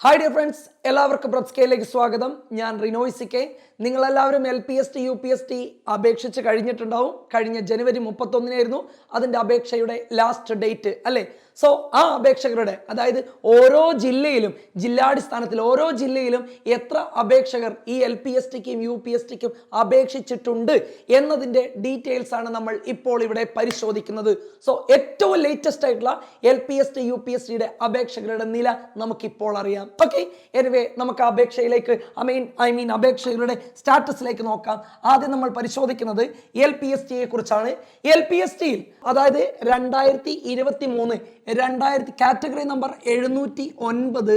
Hi dear friends എല്ലാവർക്കും പ്രബ്സ്കയിലേക്ക് സ്വാഗതം. ഞാൻ റിനോയ് സി കെ നിങ്ങളെല്ലാവരും L P S T U P S T അപേക്ഷിച്ച് കഴിഞ്ഞിട്ടുണ്ടാവും. കഴിഞ്ഞ ജനുവരി മുപ്പത്തൊന്നിനായിരുന്നു അതിന്റെ അപേക്ഷയുടെ ലാസ്റ്റ് ഡേറ്റ് അല്ലേ? സോ ആ അപേക്ഷകരുടെ അതായത് ഓരോ ജില്ലയിലും ജില്ലാടിസ്ഥാനത്തിൽ ഓരോ ജില്ലയിലും എത്ര അപേക്ഷകർ ഈ എൽ പി എസ് ടിക്കും യു പി എസ് ടിക്കും അപേക്ഷിച്ചിട്ടുണ്ട് എന്നതിന്റെ ഡീറ്റെയിൽസ് ആണ് നമ്മൾ ഇപ്പോൾ ഇവിടെ പരിശോധിക്കുന്നത്. സോ ഏറ്റവും ലേറ്റസ്റ്റ് ആയിട്ടുള്ള L P S T U P S ടിയുടെ അപേക്ഷകരുടെ നില നമുക്കിപ്പോൾ അറിയാം. ഓക്കെ എനിവേ നമുക്ക് അപേക്ഷയിലേക്ക് ഐ മീൻ ഐ മീൻ അപേക്ഷയുടെ സ്റ്റാറ്റസിലേക്ക് നോക്കാം. ആദ്യം നമ്മൾ പരിശോധിക്കുന്നത് എൽ പി എസ് ടിയെ കുറിച്ചാണ് എൽ പി എസ് ടിയിൽ അതായത് രണ്ടായിരത്തി ഇരുപത്തി മൂന്ന് രണ്ടായിരത്തി കാറ്റഗറി നമ്പർ എഴുന്നൂറ്റി ഒൻപത്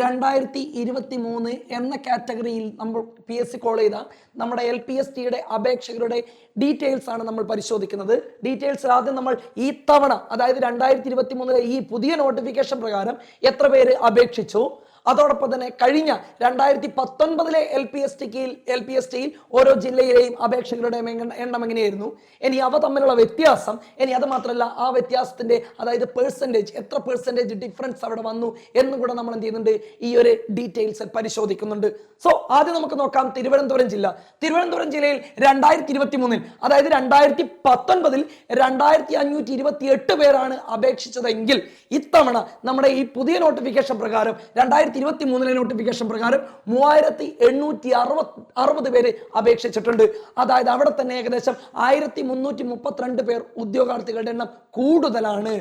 രണ്ടായിരത്തി ഇരുപത്തി മൂന്ന് എന്ന കാറ്റഗറിയിൽ നമ്മൾ പി എസ് സി കോൾ ചെയ്ത നമ്മുടെ എൽ പി എസ് ടിയുടെ അപേക്ഷകരുടെ ഡീറ്റെയിൽസ് ആണ് നമ്മൾ പരിശോധിക്കുന്നത്. ഡീറ്റെയിൽസ് ആദ്യം നമ്മൾ ഈ തവണ അതായത് രണ്ടായിരത്തി ഇരുപത്തി മൂന്നിലെ ഈ പുതിയ നോട്ടിഫിക്കേഷൻ പ്രകാരം എത്ര പേര് അപേക്ഷിച്ചു? അതോടൊപ്പം തന്നെ കഴിഞ്ഞ രണ്ടായിരത്തി പത്തൊൻപതിലെ എൽ പി എസ് ടിക്ക് എൽ പി എസ് ടിയിൽ ഓരോ ജില്ലയിലെയും അപേക്ഷകരുടെ എണ്ണം എങ്ങനെയായിരുന്നു? ഇനി അവ തമ്മിലുള്ള വ്യത്യാസം ഇനി അത് മാത്രമല്ല ആ വ്യത്യാസത്തിന്റെ അതായത് പേഴ്സന്റേജ് എത്ര പേഴ്സന്റേജ് ഡിഫറൻസ് അവിടെ വന്നു എന്നും കൂടെ നമ്മൾ എന്ത് ചെയ്യുന്നുണ്ട്? ഈ ഒരു ഡീറ്റെയിൽസ് പരിശോധിക്കുന്നുണ്ട്. സോ ആദ്യം നമുക്ക് നോക്കാം തിരുവനന്തപുരം ജില്ല. തിരുവനന്തപുരം ജില്ലയിൽ രണ്ടായിരത്തി ഇരുപത്തി മൂന്നിൽ അതായത് രണ്ടായിരത്തി പത്തൊൻപതിൽ രണ്ടായിരത്തി അഞ്ഞൂറ്റി ഇരുപത്തി എട്ട് പേരാണ് അപേക്ഷിച്ചതെങ്കിൽ ഇത്തവണ നമ്മുടെ ഈ പുതിയ നോട്ടിഫിക്കേഷൻ പ്രകാരം രണ്ടായിരത്തി ഇരുപത്തി മൂന്നിലെ നോട്ടിഫിക്കേഷൻ പ്രകാരം മൂവായിരത്തി എണ്ണൂറ്റി അറുപത് അറുപത് പേര് അപേക്ഷിച്ചിട്ടുണ്ട്. അതായത് അവിടെ തന്നെ ഏകദേശം ആയിരത്തി മുന്നൂറ്റി മുപ്പത്തിരണ്ട് പേർ ഉദ്യോഗാർത്ഥികളുടെ എണ്ണം കൂടുതലാണ്.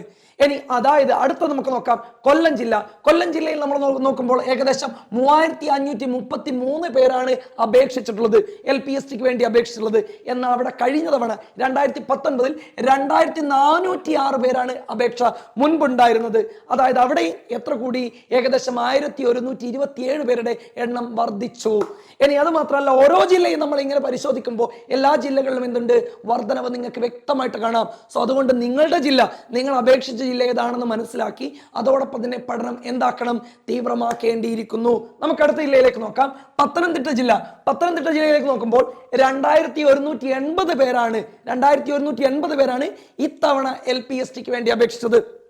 ഇനി അതായത് അടുത്ത നമുക്ക് നോക്കാം. കൊല്ലം ജില്ല. കൊല്ലം ജില്ലയിൽ നമ്മൾ നോക്കുമ്പോൾ ഏകദേശം മൂവായിരത്തി അഞ്ഞൂറ്റി മുപ്പത്തി മൂന്ന് പേരാണ് അപേക്ഷിച്ചിട്ടുള്ളത്. എൽ പി എസ് ടിക്ക് വേണ്ടി അപേക്ഷിച്ചിട്ടുള്ളത്. എന്നാൽ അവിടെ കഴിഞ്ഞ തവണ രണ്ടായിരത്തി പത്തൊൻപതിൽ രണ്ടായിരത്തി നാനൂറ്റി ആറ് പേരാണ് അപേക്ഷ മുൻപുണ്ടായിരുന്നത്. അതായത് അവിടെയും എത്ര കൂടി? ഏകദേശം ആയിരത്തി ഒരുന്നൂറ്റി ഇരുപത്തിയേഴ് പേരുടെ എണ്ണം വർദ്ധിച്ചു. ഇനി അത് മാത്രമല്ല ഓരോ ജില്ലയും നമ്മൾ ഇങ്ങനെ പരിശോധിക്കുമ്പോൾ എല്ലാ ജില്ലകളിലും എന്തുണ്ട്? വർധനവ് നിങ്ങൾക്ക് വ്യക്തമായിട്ട് കാണാം. സോ അതുകൊണ്ട് നിങ്ങളുടെ ജില്ല നിങ്ങൾ അപേക്ഷിച്ച ജില്ല ഏതാണെന്ന് മനസ്സിലാക്കി അതോടൊപ്പം തന്നെ പഠനം എന്താക്കണം തീവ്രമാക്കേണ്ടിയിരിക്കുന്നു. നമുക്ക് അടുത്ത ജില്ലയിലേക്ക് നോക്കാം. പത്തനംതിട്ട ജില്ല. പത്തനംതിട്ട ജില്ലയിലേക്ക് നോക്കുമ്പോൾ രണ്ടായിരത്തി ഒരുന്നൂറ്റി എൺപത് പേരാണ് രണ്ടായിരത്തി ഒരുന്നൂറ്റി എൺപത് പേരാണ് ഇത്തവണ എൽ പി എസ് ടിക്ക് വേണ്ടി അപേക്ഷിച്ചത്.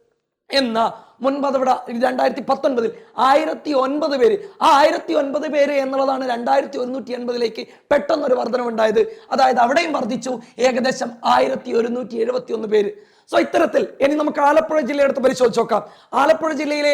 എന്ന മുൻപ് അതവിടെ രണ്ടായിരത്തി പത്തൊൻപതിൽ ആയിരത്തി ഒൻപത് പേര് ആ ആയിരത്തി ഒൻപത് പേര് എന്നുള്ളതാണ് രണ്ടായിരത്തി ഒരുന്നൂറ്റി എൺപതിലേക്ക് പെട്ടെന്നൊരു വർധനവുണ്ടായത്. അതായത് അവിടെയും വർദ്ധിച്ചു. ഏകദേശം ആയിരത്തി ഒരുന്നൂറ്റി എഴുപത്തി ഒന്ന് പേര്. സോ ഇത്തരത്തിൽ ഇനി നമുക്ക് ആലപ്പുഴ ജില്ല എടുത്ത് പരിശോധിച്ച് നോക്കാം. ആലപ്പുഴ ജില്ലയിലെ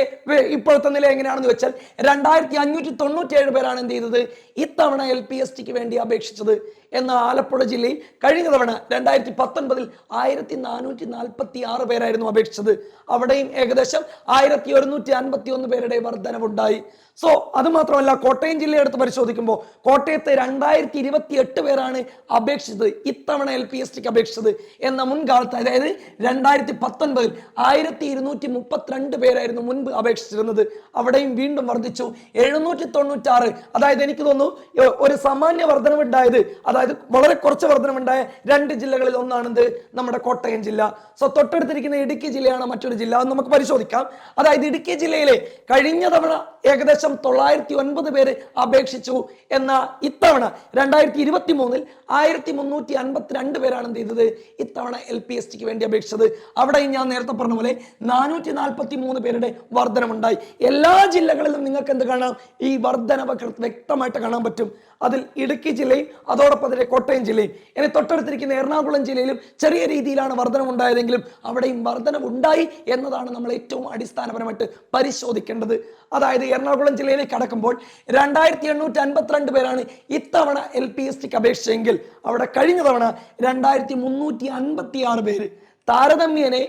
ഇപ്പോഴത്തെ നില എങ്ങനെയാണെന്ന് വെച്ചാൽ രണ്ടായിരത്തി അഞ്ഞൂറ്റി തൊണ്ണൂറ്റി ഏഴ് പേരാണ് എന്ത് ചെയ്തത്? ഇത്തവണ എൽ പി എസ് ടിക്ക് വേണ്ടി അപേക്ഷിച്ചത്. എന്ന ആലപ്പുഴ ജില്ലയിൽ കഴിഞ്ഞ തവണ രണ്ടായിരത്തി പത്തൊൻപതിൽ ആയിരത്തി നാനൂറ്റി നാൽപ്പത്തി ആറ് പേരായിരുന്നു അപേക്ഷിച്ചത്. അവിടെയും ഏകദേശം ആയിരത്തി ഒരുന്നൂറ്റി അൻപത്തി ഒന്ന് പേരുടെ വർധനവുണ്ടായി. സോ അത് മാത്രമല്ല കോട്ടയം ജില്ലയെ എടുത്ത് പരിശോധിക്കുമ്പോൾ കോട്ടയത്തെ രണ്ടായിരത്തി ഇരുപത്തി എട്ട് പേരാണ് അപേക്ഷിച്ചത്. ഇത്തവണ എൽ പി എസ് ടിക്ക് അപേക്ഷിച്ചത് എന്ന മുൻകാലത്ത് അതായത് രണ്ടായിരത്തി പത്തൊൻപതിൽ ആയിരത്തി ഇരുന്നൂറ്റി മുപ്പത്തിരണ്ട് പേരായിരുന്നു മുൻപ് അപേക്ഷിച്ചിരുന്നത്. അവിടെയും വീണ്ടും വർദ്ധിച്ചു. എഴുന്നൂറ്റി തൊണ്ണൂറ്റാറ് അതായത് എനിക്ക് തോന്നുന്നു ഒരു സാമാന്യ വർധനവുണ്ടായത് അതായത് വളരെ കുറച്ച് വർധനമുണ്ടായ രണ്ട് ജില്ലകളിൽ ഒന്നാണെന്ത് നമ്മുടെ കോട്ടയം ജില്ല. സോ തൊട്ടടുത്തിരിക്കുന്ന ഇടുക്കി ജില്ലയാണ് മറ്റൊരു ജില്ല. അത് നമുക്ക് പരിശോധിക്കാം. അതായത് ഇടുക്കി ജില്ലയിലെ കഴിഞ്ഞ തവണ ഏകദേശം തൊള്ളായിരത്തി ഒൻപത് പേര് അപേക്ഷിച്ചു എന്ന ഇത്തവണ രണ്ടായിരത്തി ഇരുപത്തി മൂന്നിൽ ആയിരത്തി മുന്നൂറ്റി അൻപത്തിരണ്ട് പേരാണ് എന്ത് ചെയ്തത് ഇത്തവണ എൽ പി എസ് ടിക്ക് വേണ്ടി അപേക്ഷിച്ചത്. അവിടെയും ഞാൻ നേരത്തെ പറഞ്ഞ പോലെ നാനൂറ്റി നാൽപ്പത്തി മൂന്ന് പേരുടെ വർധനമുണ്ടായി എല്ലാ ജില്ലകളിലും നിങ്ങൾക്ക് എന്ത് കാണാം? ഈ വർധനവ് വ്യക്തമായിട്ട് കാണാൻ പറ്റും. അതിൽ ഇടുക്കി ജില്ലയും അതോടൊപ്പം തന്നെ കോട്ടയം ജില്ലയും. ഇനി തൊട്ടടുത്തിരിക്കുന്ന എറണാകുളം ജില്ലയിലും ചെറിയ രീതിയിലാണ് വർധനമുണ്ടായതെങ്കിലും അവിടെയും വർധനവുണ്ടായി എന്നതാണ് നമ്മൾ ഏറ്റവും അടിസ്ഥാനപരമായിട്ട് പരിശോധിക്കേണ്ടത്. അതായത് എറണാകുളം ജില്ലയിലേക്ക് കടക്കുമ്പോൾ രണ്ടായിരത്തി എണ്ണൂറ്റി അൻപത്തിരണ്ട് പേരാണ് ഇത്തവണ എൽ പി എസ് ടിക്ക് അപേക്ഷിച്ചെങ്കിൽ അവിടെ കഴിഞ്ഞ തവണ രണ്ടായിരത്തി മുന്നൂറ്റി അൻപത്തി ആറ് പേര് താരതമ്യേനെ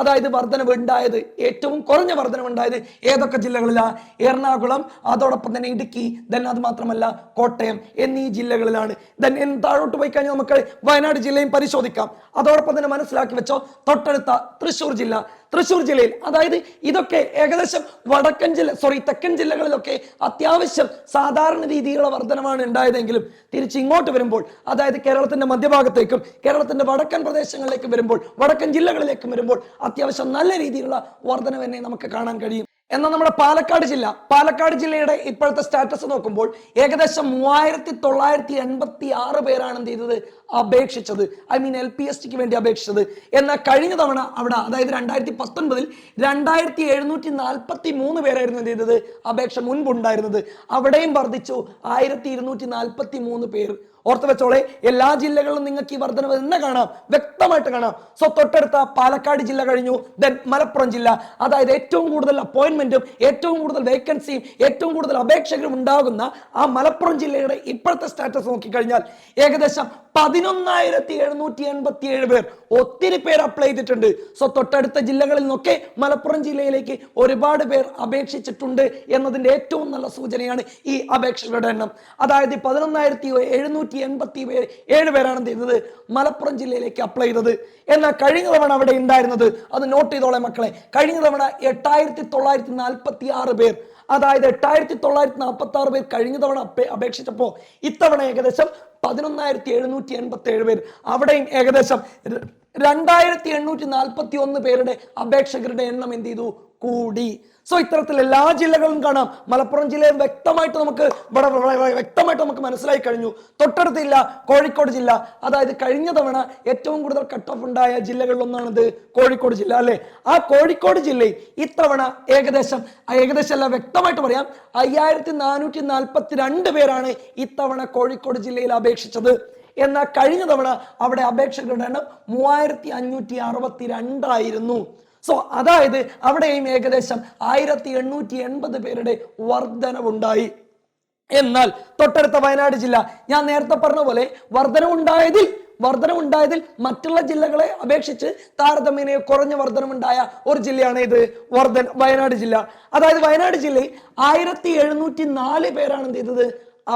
അതായത് വർധനവ് ഉണ്ടായത് ഏറ്റവും കുറഞ്ഞ വർധനവ് ഉണ്ടായത് ഏതൊക്കെ ജില്ലകളിലാണ് എറണാകുളം അതോടൊപ്പം തന്നെ ഇടുക്കി ദെൻ അത് മാത്രമല്ല കോട്ടയം എന്നീ ജില്ലകളിലാണ്. ദെൻ താഴോട്ട് പോയി കഴിഞ്ഞാൽ നമുക്ക് വയനാട് ജില്ലയും പരിശോധിക്കാം. അതോടൊപ്പം തന്നെ മനസ്സിലാക്കി വെച്ചോ തൊട്ടടുത്ത തൃശ്ശൂർ ജില്ല തൃശ്ശൂർ ജില്ലയിൽ. അതായത് ഇതൊക്കെ ഏകദേശം വടക്കൻ ജില്ല സോറി തെക്കൻ ജില്ലകളിലൊക്കെ അത്യാവശ്യം സാധാരണ രീതിയിലുള്ള വർധനമാണ് ഉണ്ടായതെങ്കിലും തിരിച്ച് ഇങ്ങോട്ട് വരുമ്പോൾ അതായത് കേരളത്തിന്റെ മധ്യഭാഗത്തേക്കും കേരളത്തിന്റെ വടക്കൻ പ്രദേശങ്ങളിലേക്കും വരുമ്പോൾ വടക്കൻ ജില്ലകളിലേക്കും വരുമ്പോൾ അത്യാവശ്യം നല്ല രീതിയിലുള്ള വർധന തന്നെ നമുക്ക് കാണാൻ കഴിയും. എന്നാൽ നമ്മുടെ പാലക്കാട് ജില്ല പാലക്കാട് ജില്ലയുടെ ഇപ്പോഴത്തെ സ്റ്റാറ്റസ് നോക്കുമ്പോൾ ഏകദേശം മൂവായിരത്തി തൊള്ളായിരത്തി എൺപത്തി ആറ് പേരാണ് എന്ത് ചെയ്തത്? അപേക്ഷിച്ചത്. I mean L P S tick വേണ്ടി അപേക്ഷിച്ചത്. എന്നാൽ കഴിഞ്ഞ തവണ അവിടെ അതായത് രണ്ടായിരത്തി പത്തൊൻപതിൽ രണ്ടായിരത്തി എഴുന്നൂറ്റി നാൽപ്പത്തി മൂന്ന് പേരായിരുന്നു എന്ത് ചെയ്തത്? അപേക്ഷ മുൻപുണ്ടായിരുന്നത്. അവിടെയും വർദ്ധിച്ചു. ആയിരത്തി ഇരുന്നൂറ്റി നാൽപ്പത്തി മൂന്ന് പേർ ഓർത്ത് വെച്ചോളെ എല്ലാ ജില്ലകളിലും നിങ്ങൾക്ക് ഈ വർധനവ് തന്നെ കാണാം വ്യക്തമായിട്ട് കാണാം. സോ തൊട്ടടുത്ത പാലക്കാട് ജില്ല കഴിഞ്ഞു ദെൻ മലപ്പുറം ജില്ല. അതായത് ഏറ്റവും കൂടുതൽ അപ്പോയിന്റ്മെന്റും ഏറ്റവും കൂടുതൽ വേക്കൻസിയും ഏറ്റവും കൂടുതൽ അപേക്ഷകരും ഉണ്ടാകുന്ന ആ മലപ്പുറം ജില്ലയുടെ ഇപ്പോഴത്തെ സ്റ്റാറ്റസ് നോക്കിക്കഴിഞ്ഞാൽ ഏകദേശം പതിനൊന്നായിരത്തി എഴുന്നൂറ്റി എൺപത്തി ഏഴ് പേർ ഒത്തിരി പേർ അപ്ലൈ ചെയ്തിട്ടുണ്ട്. സോ തൊട്ടടുത്ത ജില്ലകളിൽ നിന്നൊക്കെ മലപ്പുറം ജില്ലയിലേക്ക് ഒരുപാട് പേർ അപേക്ഷിച്ചിട്ടുണ്ട് എന്നതിന്റെ ഏറ്റവും നല്ല സൂചനയാണ് ഈ അപേക്ഷകളുടെ എണ്ണം. അതായത് പതിനൊന്നായിരത്തി എഴുന്നൂറ്റി എൺപത്തി പേര് ഏഴ് പേരാണ് എന്ത് ചെയ്തത്? മലപ്പുറം ജില്ലയിലേക്ക് അപ്ലൈ ചെയ്തത്. എന്നാൽ കഴിഞ്ഞ തവണ അവിടെ ഉണ്ടായിരുന്നത് അത് നോട്ട് ചെയ്തോളെ മക്കളെ. കഴിഞ്ഞ തവണ എട്ടായിരത്തി തൊള്ളായിരത്തി നാൽപ്പത്തി ആറ് പേർ അതായത് എട്ടായിരത്തി തൊള്ളായിരത്തി നാൽപ്പത്തി ആറ് പേർ കഴിഞ്ഞ തവണ അപേ- അപേക്ഷിച്ചപ്പോൾ ഇത്തവണ ഏകദേശം പതിനൊന്നായിരത്തി എഴുന്നൂറ്റി എൺപത്തി ഏഴ് പേർ. അവിടെയും ഏകദേശം രണ്ടായിരത്തി എണ്ണൂറ്റി നാൽപ്പത്തി ഒന്ന് പേരുടെ അപേക്ഷകരുടെ എണ്ണം എന്ത് ചെയ്തു? കൂടി. സോ ഇത്തരത്തിൽ എല്ലാ ജില്ലകളും കാണാം. മലപ്പുറം ജില്ലയും വ്യക്തമായിട്ട് നമുക്ക് ഇവിടെ വ്യക്തമായിട്ട് നമുക്ക് മനസ്സിലായി കഴിഞ്ഞു. തൊട്ടടുത്തില്ല കോഴിക്കോട് ജില്ല. അതായത് കഴിഞ്ഞ തവണ ഏറ്റവും കൂടുതൽ കട്ട് ഓഫ് ഉണ്ടായ ജില്ലകളിൽ ഒന്നാണിത് കോഴിക്കോട് ജില്ല അല്ലെ? ആ കോഴിക്കോട് ജില്ലയിൽ ഇത്തവണ ഏകദേശം ഏകദേശം അല്ല വ്യക്തമായിട്ട് പറയാം. അയ്യായിരത്തി നാനൂറ്റി നാൽപ്പത്തി രണ്ട് പേരാണ് ഇത്തവണ കോഴിക്കോട് ജില്ലയിൽ അപേക്ഷിച്ചത്. എന്നാൽ കഴിഞ്ഞ തവണ അവിടെ അപേക്ഷകരുടെ എണ്ണം മൂവായിരത്തി അഞ്ഞൂറ്റി അറുപത്തി രണ്ടായിരുന്നു സോ അതായത് അവിടെയും ഏകദേശം ആയിരത്തി എണ്ണൂറ്റി എൺപത് പേരുടെ വർധനവുണ്ടായി. എന്നാൽ തൊട്ടടുത്ത വയനാട് ജില്ല ഞാൻ നേരത്തെ പറഞ്ഞ പോലെ വർധനവുണ്ടായതിൽ വർധനവുണ്ടായതിൽ മറ്റുള്ള ജില്ലകളെ അപേക്ഷിച്ച് താരതമ്യേന കുറഞ്ഞ വർധനമുണ്ടായ ഒരു ജില്ലയാണ് ഇത് വർധൻ വയനാട് ജില്ല. അതായത് വയനാട് ജില്ലയിൽ ആയിരത്തി എഴുന്നൂറ്റി നാല് പേരാണ് എന്ത് ചെയ്തത്?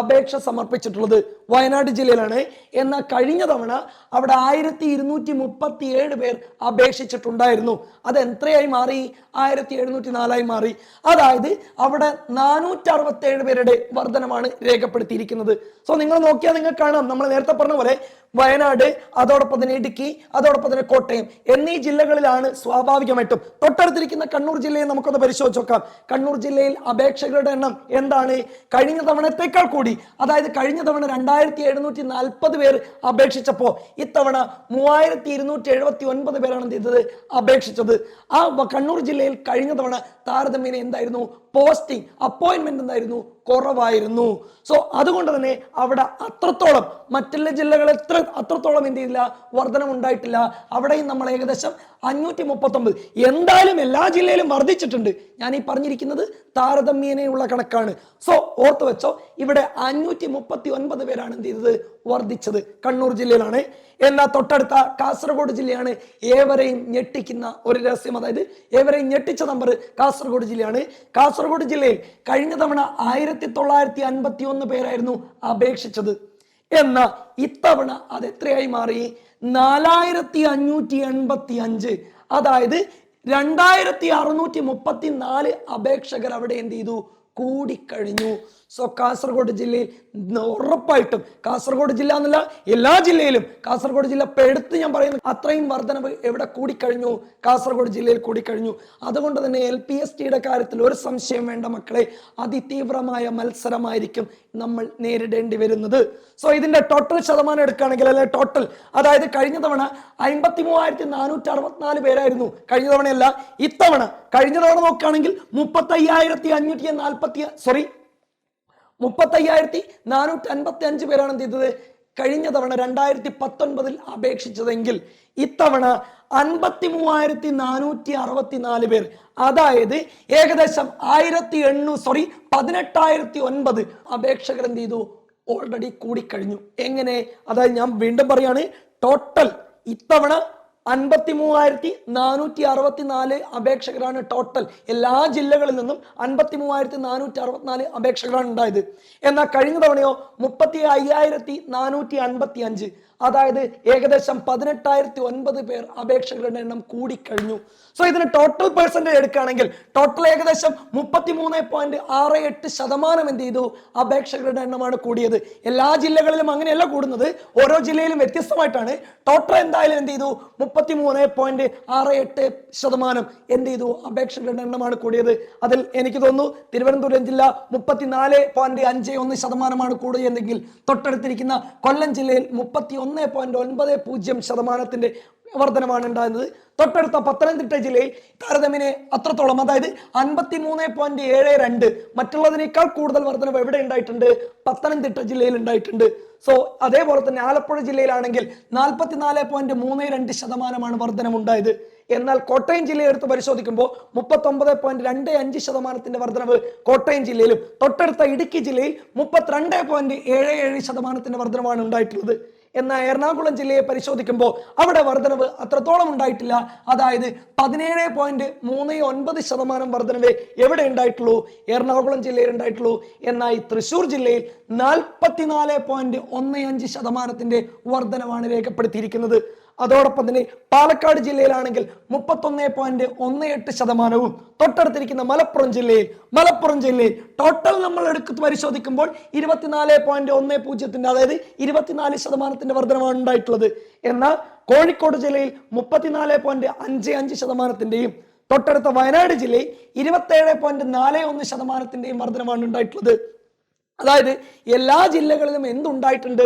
അപേക്ഷ സമർപ്പിച്ചിട്ടുള്ളത്. വയനാട് ജില്ലയിലാണ്. എന്നാൽ കഴിഞ്ഞ തവണ അവിടെ ആയിരത്തി ഇരുന്നൂറ്റി മുപ്പത്തി ഏഴ് പേർ അപേക്ഷിച്ചിട്ടുണ്ടായിരുന്നു. അത് എത്രയായി മാറി? ആയിരത്തി എഴുന്നൂറ്റി നാലായി മാറി. അതായത് അവിടെ നാനൂറ്റി അറുപത്തി ഏഴ് പേരുടെ വർധനമാണ് രേഖപ്പെടുത്തിയിരിക്കുന്നത്. സോ നിങ്ങൾ നോക്കിയാൽ നിങ്ങൾ കാണാം. നമ്മൾ നേരത്തെ പറഞ്ഞ പോലെ വയനാട് അതോടൊപ്പം തന്നെ ഇടുക്കി അതോടൊപ്പം തന്നെ കോട്ടയം എന്നീ ജില്ലകളിലാണ് സ്വാഭാവികമായിട്ടും. തൊട്ടടുത്തിരിക്കുന്ന കണ്ണൂർ ജില്ലയെ നമുക്കൊന്ന് പരിശോധിച്ച് നോക്കാം. കണ്ണൂർ ജില്ലയിൽ അപേക്ഷകരുടെ എണ്ണം എന്താണ്? കഴിഞ്ഞ തവണത്തേക്കാൾ കൂടി. അതായത് കഴിഞ്ഞ തവണ രണ്ടായിരത്തി എഴുന്നൂറ്റി നാൽപ്പത് പേർ അപേക്ഷിച്ചപ്പോൾ ഇത്തവണ മൂവായിരത്തി ഇരുന്നൂറ്റി എഴുപത്തി ഒൻപത് പേരാണ് എന്ത് ചെയ്തത് അപേക്ഷിച്ചത്. ആ കണ്ണൂർ ജില്ലയിൽ കഴിഞ്ഞ തവണ താരതമ്യേന എന്തായിരുന്നു? പോസ്റ്റിംഗ് അപ്പോയിന്റ്മെന്റ് എന്തായിരുന്നു? കുറവായിരുന്നു. സോ അതുകൊണ്ട് തന്നെ അവിടെ അത്രത്തോളം മറ്റുള്ള ജില്ലകൾ എത്ര അത്രത്തോളം എന്ത് ചെയ്തില്ല വർധനം ഉണ്ടായിട്ടില്ല. അവിടെയും നമ്മൾ ഏകദേശം അഞ്ഞൂറ്റി മുപ്പത്തൊമ്പത് എന്തായാലും എല്ലാ ജില്ലയിലും വർദ്ധിച്ചിട്ടുണ്ട്. ഞാൻ ഈ പറഞ്ഞിരിക്കുന്നത് താരതമ്യേനയുള്ള കണക്കാണ്. സോ ഓർത്ത് വെച്ചോ ഇവിടെ അഞ്ഞൂറ്റി മുപ്പത്തി ഒൻപത് പേരാണ് എന്ത് ചെയ്തത്? വർദ്ധിച്ചത് കണ്ണൂർ ജില്ലയിലാണ്. എന്നാൽ തൊട്ടടുത്ത കാസർഗോഡ് ജില്ലയാണ് ഏവരെയും ഞെട്ടിക്കുന്ന ഒരു രഹസ്യം. അതായത് ഏവരെയും ഞെട്ടിച്ച നമ്പർ കാസർഗോഡ് ജില്ലയാണ്. കാസർഗോഡ് ജില്ലയിൽ കഴിഞ്ഞ തവണ ആയിരത്തി തൊള്ളായിരത്തി അൻപത്തി ഒന്ന് പേരായിരുന്നു അപേക്ഷിച്ചത്. എന്നാൽ ഇത്തവണ അത് എത്രയായി മാറി? നാലായിരത്തി അഞ്ഞൂറ്റി എൺപത്തി അഞ്ച് അതായത് രണ്ടായിരത്തി അറുന്നൂറ്റി മുപ്പത്തി നാല് അപേക്ഷകർ അവിടെ എന്ത് ചെയ്തു? കൂടിക്കഴിഞ്ഞു. സോ കാസർഗോഡ് ജില്ലയിൽ ഉറപ്പായിട്ടും കാസർഗോഡ് ജില്ല എന്നല്ല എല്ലാ ജില്ലയിലും കാസർഗോഡ് ജില്ല എടുത്ത് ഞാൻ പറയുന്നു. അത്രയും വർധനവ് എവിടെ കൂടിക്കഴിഞ്ഞു? കാസർഗോഡ് ജില്ലയിൽ കൂടിക്കഴിഞ്ഞു. അതുകൊണ്ട് തന്നെ എൽ പി എസ് ടിയുടെ കാര്യത്തിൽ ഒരു സംശയം വേണ്ട മക്കളെ. അതിതീവ്രമായ മത്സരമായിരിക്കും നമ്മൾ നേരിടേണ്ടി വരുന്നത്. സോ ഇതിന്റെ ടോട്ടൽ ശതമാനം എടുക്കുകയാണെങ്കിൽ അല്ലെ? ടോട്ടൽ അതായത് കഴിഞ്ഞ തവണ അമ്പത്തി മൂവായിരത്തി നാനൂറ്റി അറുപത്തിനാല് പേരായിരുന്നു. കഴിഞ്ഞ തവണയല്ല ഇത്തവണ. കഴിഞ്ഞ തവണ നോക്കുകയാണെങ്കിൽ മുപ്പത്തി അയ്യായിരത്തി അഞ്ഞൂറ്റി നാൽപ്പത്തി സോറി മുപ്പത്തയ്യായിരത്തി നാനൂറ്റി അൻപത്തി അഞ്ച് പേരാണ് എന്ത് ചെയ്തത്? കഴിഞ്ഞ തവണ രണ്ടായിരത്തി പത്തൊൻപതിൽ അപേക്ഷിച്ചതെങ്കിൽ ഇത്തവണ അൻപത്തി മൂവായിരത്തി നാനൂറ്റി അറുപത്തി നാല് പേർ. അതായത് ഏകദേശം ആയിരത്തി എണ്ണൂ സോറി പതിനെട്ടായിരത്തി ഒൻപത് അപേക്ഷകർ എന്ത് ചെയ്തു? ഓൾറെഡി കൂടിക്കഴിഞ്ഞു. എങ്ങനെ? അതായത് ഞാൻ വീണ്ടും പറയാണ് ടോട്ടൽ ഇത്തവണ അൻപത്തി മൂവായിരത്തി നാനൂറ്റി അറുപത്തി നാല് അപേക്ഷകരാണ് ടോട്ടൽ. എല്ലാ ജില്ലകളിൽ നിന്നും അൻപത്തി മൂവായിരത്തി നാനൂറ്റി അറുപത്തിനാല് അപേക്ഷകരാണ് ഉണ്ടായത്. എന്നാൽ കഴിഞ്ഞ തവണയോ മുപ്പത്തി അയ്യായിരത്തി നാനൂറ്റി അൻപത്തി അഞ്ച് അതായത് ഏകദേശം പതിനെട്ടായിരത്തി ഒൻപത് പേർ അപേക്ഷകളുടെ എണ്ണം കൂടിക്കഴിഞ്ഞു. സോ ഇതിന് ടോട്ടൽ പെർസെന്റേജ് എടുക്കുകയാണെങ്കിൽ ടോട്ടൽ ഏകദേശം മുപ്പത്തി മൂന്ന് പോയിന്റ് ആറ് എട്ട് ശതമാനം എന്ത് ചെയ്തു? അപേക്ഷകരുടെ എണ്ണമാണ് കൂടിയത്. എല്ലാ ജില്ലകളിലും അങ്ങനെയല്ല കൂടുന്നത്. ഓരോ ജില്ലയിലും വ്യത്യസ്തമായിട്ടാണ്. ടോട്ടൽ എന്തായാലും എന്ത് ചെയ്തു? മുപ്പത്തി മൂന്ന് പോയിന്റ് ആറ് എട്ട് ശതമാനം എന്ത് ചെയ്തു? അപേക്ഷകളുടെ എണ്ണമാണ് കൂടിയത്. അതിൽ എനിക്ക് തോന്നുന്നു തിരുവനന്തപുരം ജില്ല മുപ്പത്തിനാല് പോയിന്റ് അഞ്ച് ഒന്ന് ശതമാനമാണ് കൂടിയതെങ്കിൽ തൊട്ടടുത്തിരിക്കുന്ന കൊല്ലം ജില്ലയിൽ മുപ്പത്തി ഒന്ന് പോയിന്റ് ഒൻപത് പൂജ്യം ശതമാനത്തിന്റെ വർധനമാണ് ഉണ്ടായിരുന്നത് തൊട്ടടുത്ത പത്തനംതിട്ട ജില്ലയിൽ താരതമ്യേന അത്രത്തോളം അതായത് അൻപത്തി മൂന്ന് പോയിന്റ് ഏഴ് രണ്ട് മറ്റുള്ളതിനേക്കാൾ കൂടുതൽ വർധനവ് എവിടെ ഉണ്ടായിട്ടുണ്ട്? പത്തനംതിട്ട ജില്ലയിൽ ഉണ്ടായിട്ടുണ്ട്. സോ അതേപോലെ തന്നെ ആലപ്പുഴ ജില്ലയിലാണെങ്കിൽ നാൽപ്പത്തിനാല് പോയിന്റ് മൂന്ന് രണ്ട് ശതമാനമാണ് വർധനമുണ്ടായത് എന്നാൽ കോട്ടയം ജില്ലയെ എടുത്ത് പരിശോധിക്കുമ്പോൾ മുപ്പത്തൊമ്പത് പോയിന്റ് രണ്ട് അഞ്ച് ശതമാനത്തിന്റെ വർധനവ് കോട്ടയം ജില്ലയിലും തൊട്ടടുത്ത ഇടുക്കി ജില്ലയിൽ മുപ്പത്തിരണ്ട് പോയിന്റ് ഏഴ് ഏഴ് ശതമാനത്തിന്റെ വർധനമാണ് ഉണ്ടായിട്ടുള്ളത്. എന്നാൽ എറണാകുളം ജില്ലയെ പരിശോധിക്കുമ്പോൾ അവിടെ വർധനവ് അത്രത്തോളം ഉണ്ടായിട്ടില്ല. അതായത് പതിനേഴ് പോയിന്റ് മൂന്ന് ഒൻപത് ശതമാനം വർധനവ് എവിടെ ഉണ്ടായിട്ടുള്ളൂ? എറണാകുളം ജില്ലയിൽ ഉണ്ടായിട്ടുള്ളൂ. എന്നാൽ തൃശൂർ ജില്ലയിൽ നാൽപ്പത്തിനാല് പോയിന്റ് ഒന്ന് അഞ്ച് ശതമാനത്തിന്റെ വർധനവാണ് രേഖപ്പെടുത്തിയിരിക്കുന്നത്. അതോടൊപ്പം തന്നെ പാലക്കാട് ജില്ലയിലാണെങ്കിൽ മുപ്പത്തൊന്ന് പോയിന്റ് ഒന്ന് എട്ട് ശതമാനവും തൊട്ടടുത്തിരിക്കുന്ന മലപ്പുറം ജില്ലയിൽ മലപ്പുറം ജില്ലയിൽ ടോട്ടൽ നമ്മൾ എടുത്ത് പരിശോധിക്കുമ്പോൾ ഇരുപത്തിനാല് പോയിന്റ് ഒന്ന് പൂജ്യത്തിന്റെ അതായത് ഇരുപത്തിനാല് ശതമാനത്തിന്റെ വർധനമാണ് ഉണ്ടായിട്ടുള്ളത്. എന്നാൽ കോഴിക്കോട് ജില്ലയിൽ മുപ്പത്തിനാല് പോയിന്റ് അഞ്ച് അഞ്ച് ശതമാനത്തിന്റെയും തൊട്ടടുത്ത വയനാട് ജില്ലയിൽ ഇരുപത്തേഴ് പോയിന്റ് നാല് ഒന്ന് ശതമാനത്തിന്റെയും വർധനമാണ് ഉണ്ടായിട്ടുള്ളത്. അതായത് എല്ലാ ജില്ലകളിലും എന്തുണ്ടായിട്ടുണ്ട്?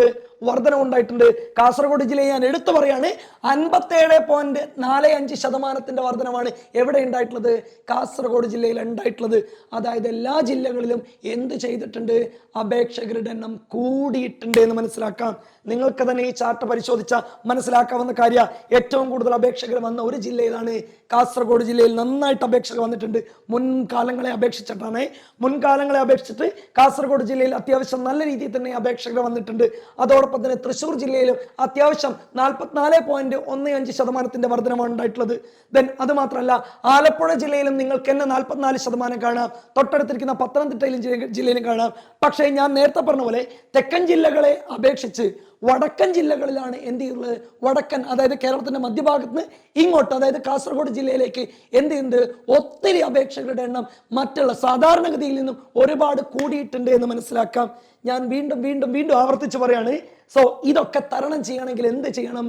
വർധന ഉണ്ടായിട്ടുണ്ട് കാസർഗോഡ് ജില്ലയെ ഞാൻ എടുത്തു പറയാണ് അൻപത്തേഴ് പോയിന്റ് നാല് അഞ്ച് ശതമാനത്തിന്റെ വർധനമാണ് എവിടെ ഉണ്ടായിട്ടുള്ളത്? കാസർഗോഡ് ജില്ലയിൽ ഉണ്ടായിട്ടുള്ളത്. അതായത് എല്ലാ ജില്ലകളിലും എന്ത് ചെയ്തിട്ടുണ്ട്? അപേക്ഷകരുടെ എണ്ണം കൂടിയിട്ടുണ്ട് എന്ന് മനസ്സിലാക്കാം. നിങ്ങൾക്ക് തന്നെ ഈ ചാർട്ട് പരിശോധിച്ച മനസ്സിലാക്കാവുന്ന കാര്യ. ഏറ്റവും കൂടുതൽ അപേക്ഷകർ വന്ന ഒരു ജില്ലയിലാണ് കാസർഗോഡ് ജില്ലയിൽ നന്നായിട്ട് അപേക്ഷകർ വന്നിട്ടുണ്ട്. മുൻകാലങ്ങളെ അപേക്ഷിച്ചിട്ടാണ്. മുൻകാലങ്ങളെ അപേക്ഷിച്ചിട്ട് കാസർഗോഡ് ജില്ലയിൽ അത്യാവശ്യം നല്ല രീതിയിൽ തന്നെ അപേക്ഷകർ വന്നിട്ടുണ്ട്. അതോടൊപ്പം തന്നെ തൃശൂർ ജില്ലയിലും അത്യാവശ്യം നാൽപ്പത്തിനാല് പോയിന്റ് ഒന്ന് അഞ്ച് ശതമാനത്തിന്റെ വർധനമാണ് ഉണ്ടായിട്ടുള്ളത്. ദെൻ അത് മാത്രമല്ല ആലപ്പുഴ ജില്ലയിലും നിങ്ങൾക്ക് തന്നെ നാൽപ്പത്തിനാല് ശതമാനം കാണാം. തൊട്ടടുത്തിരിക്കുന്ന പത്തനംതിട്ടയിലും ജില്ല- ജില്ലയിലും കാണാം. പക്ഷേ ഞാൻ നേരത്തെ പറഞ്ഞ പോലെ തെക്കൻ ജില്ലകളെ അപേക്ഷിച്ച് വടക്കൻ ജില്ലകളിലാണ് എന്ത് ചെയ്യുന്നത് വടക്കൻ അതായത് കേരളത്തിന്റെ മധ്യഭാഗത്ത് നിന്ന് ഇങ്ങോട്ട് അതായത് കാസർഗോഡ് ജില്ലയിലേക്ക് എന്ത് ചെയ്യുന്നുണ്ട് ഒത്തിരി അപേക്ഷകളുടെ എണ്ണം മറ്റുള്ള സാധാരണഗതിയിൽ നിന്നും ഒരുപാട് കൂടിയിട്ടുണ്ട് എന്ന് മനസ്സിലാക്കാം. ഞാൻ വീണ്ടും വീണ്ടും വീണ്ടും ആവർത്തിച്ച് പറയാണ്. സോ ഇതൊക്കെ തരണം ചെയ്യണമെങ്കിൽ എന്ത് ചെയ്യണം?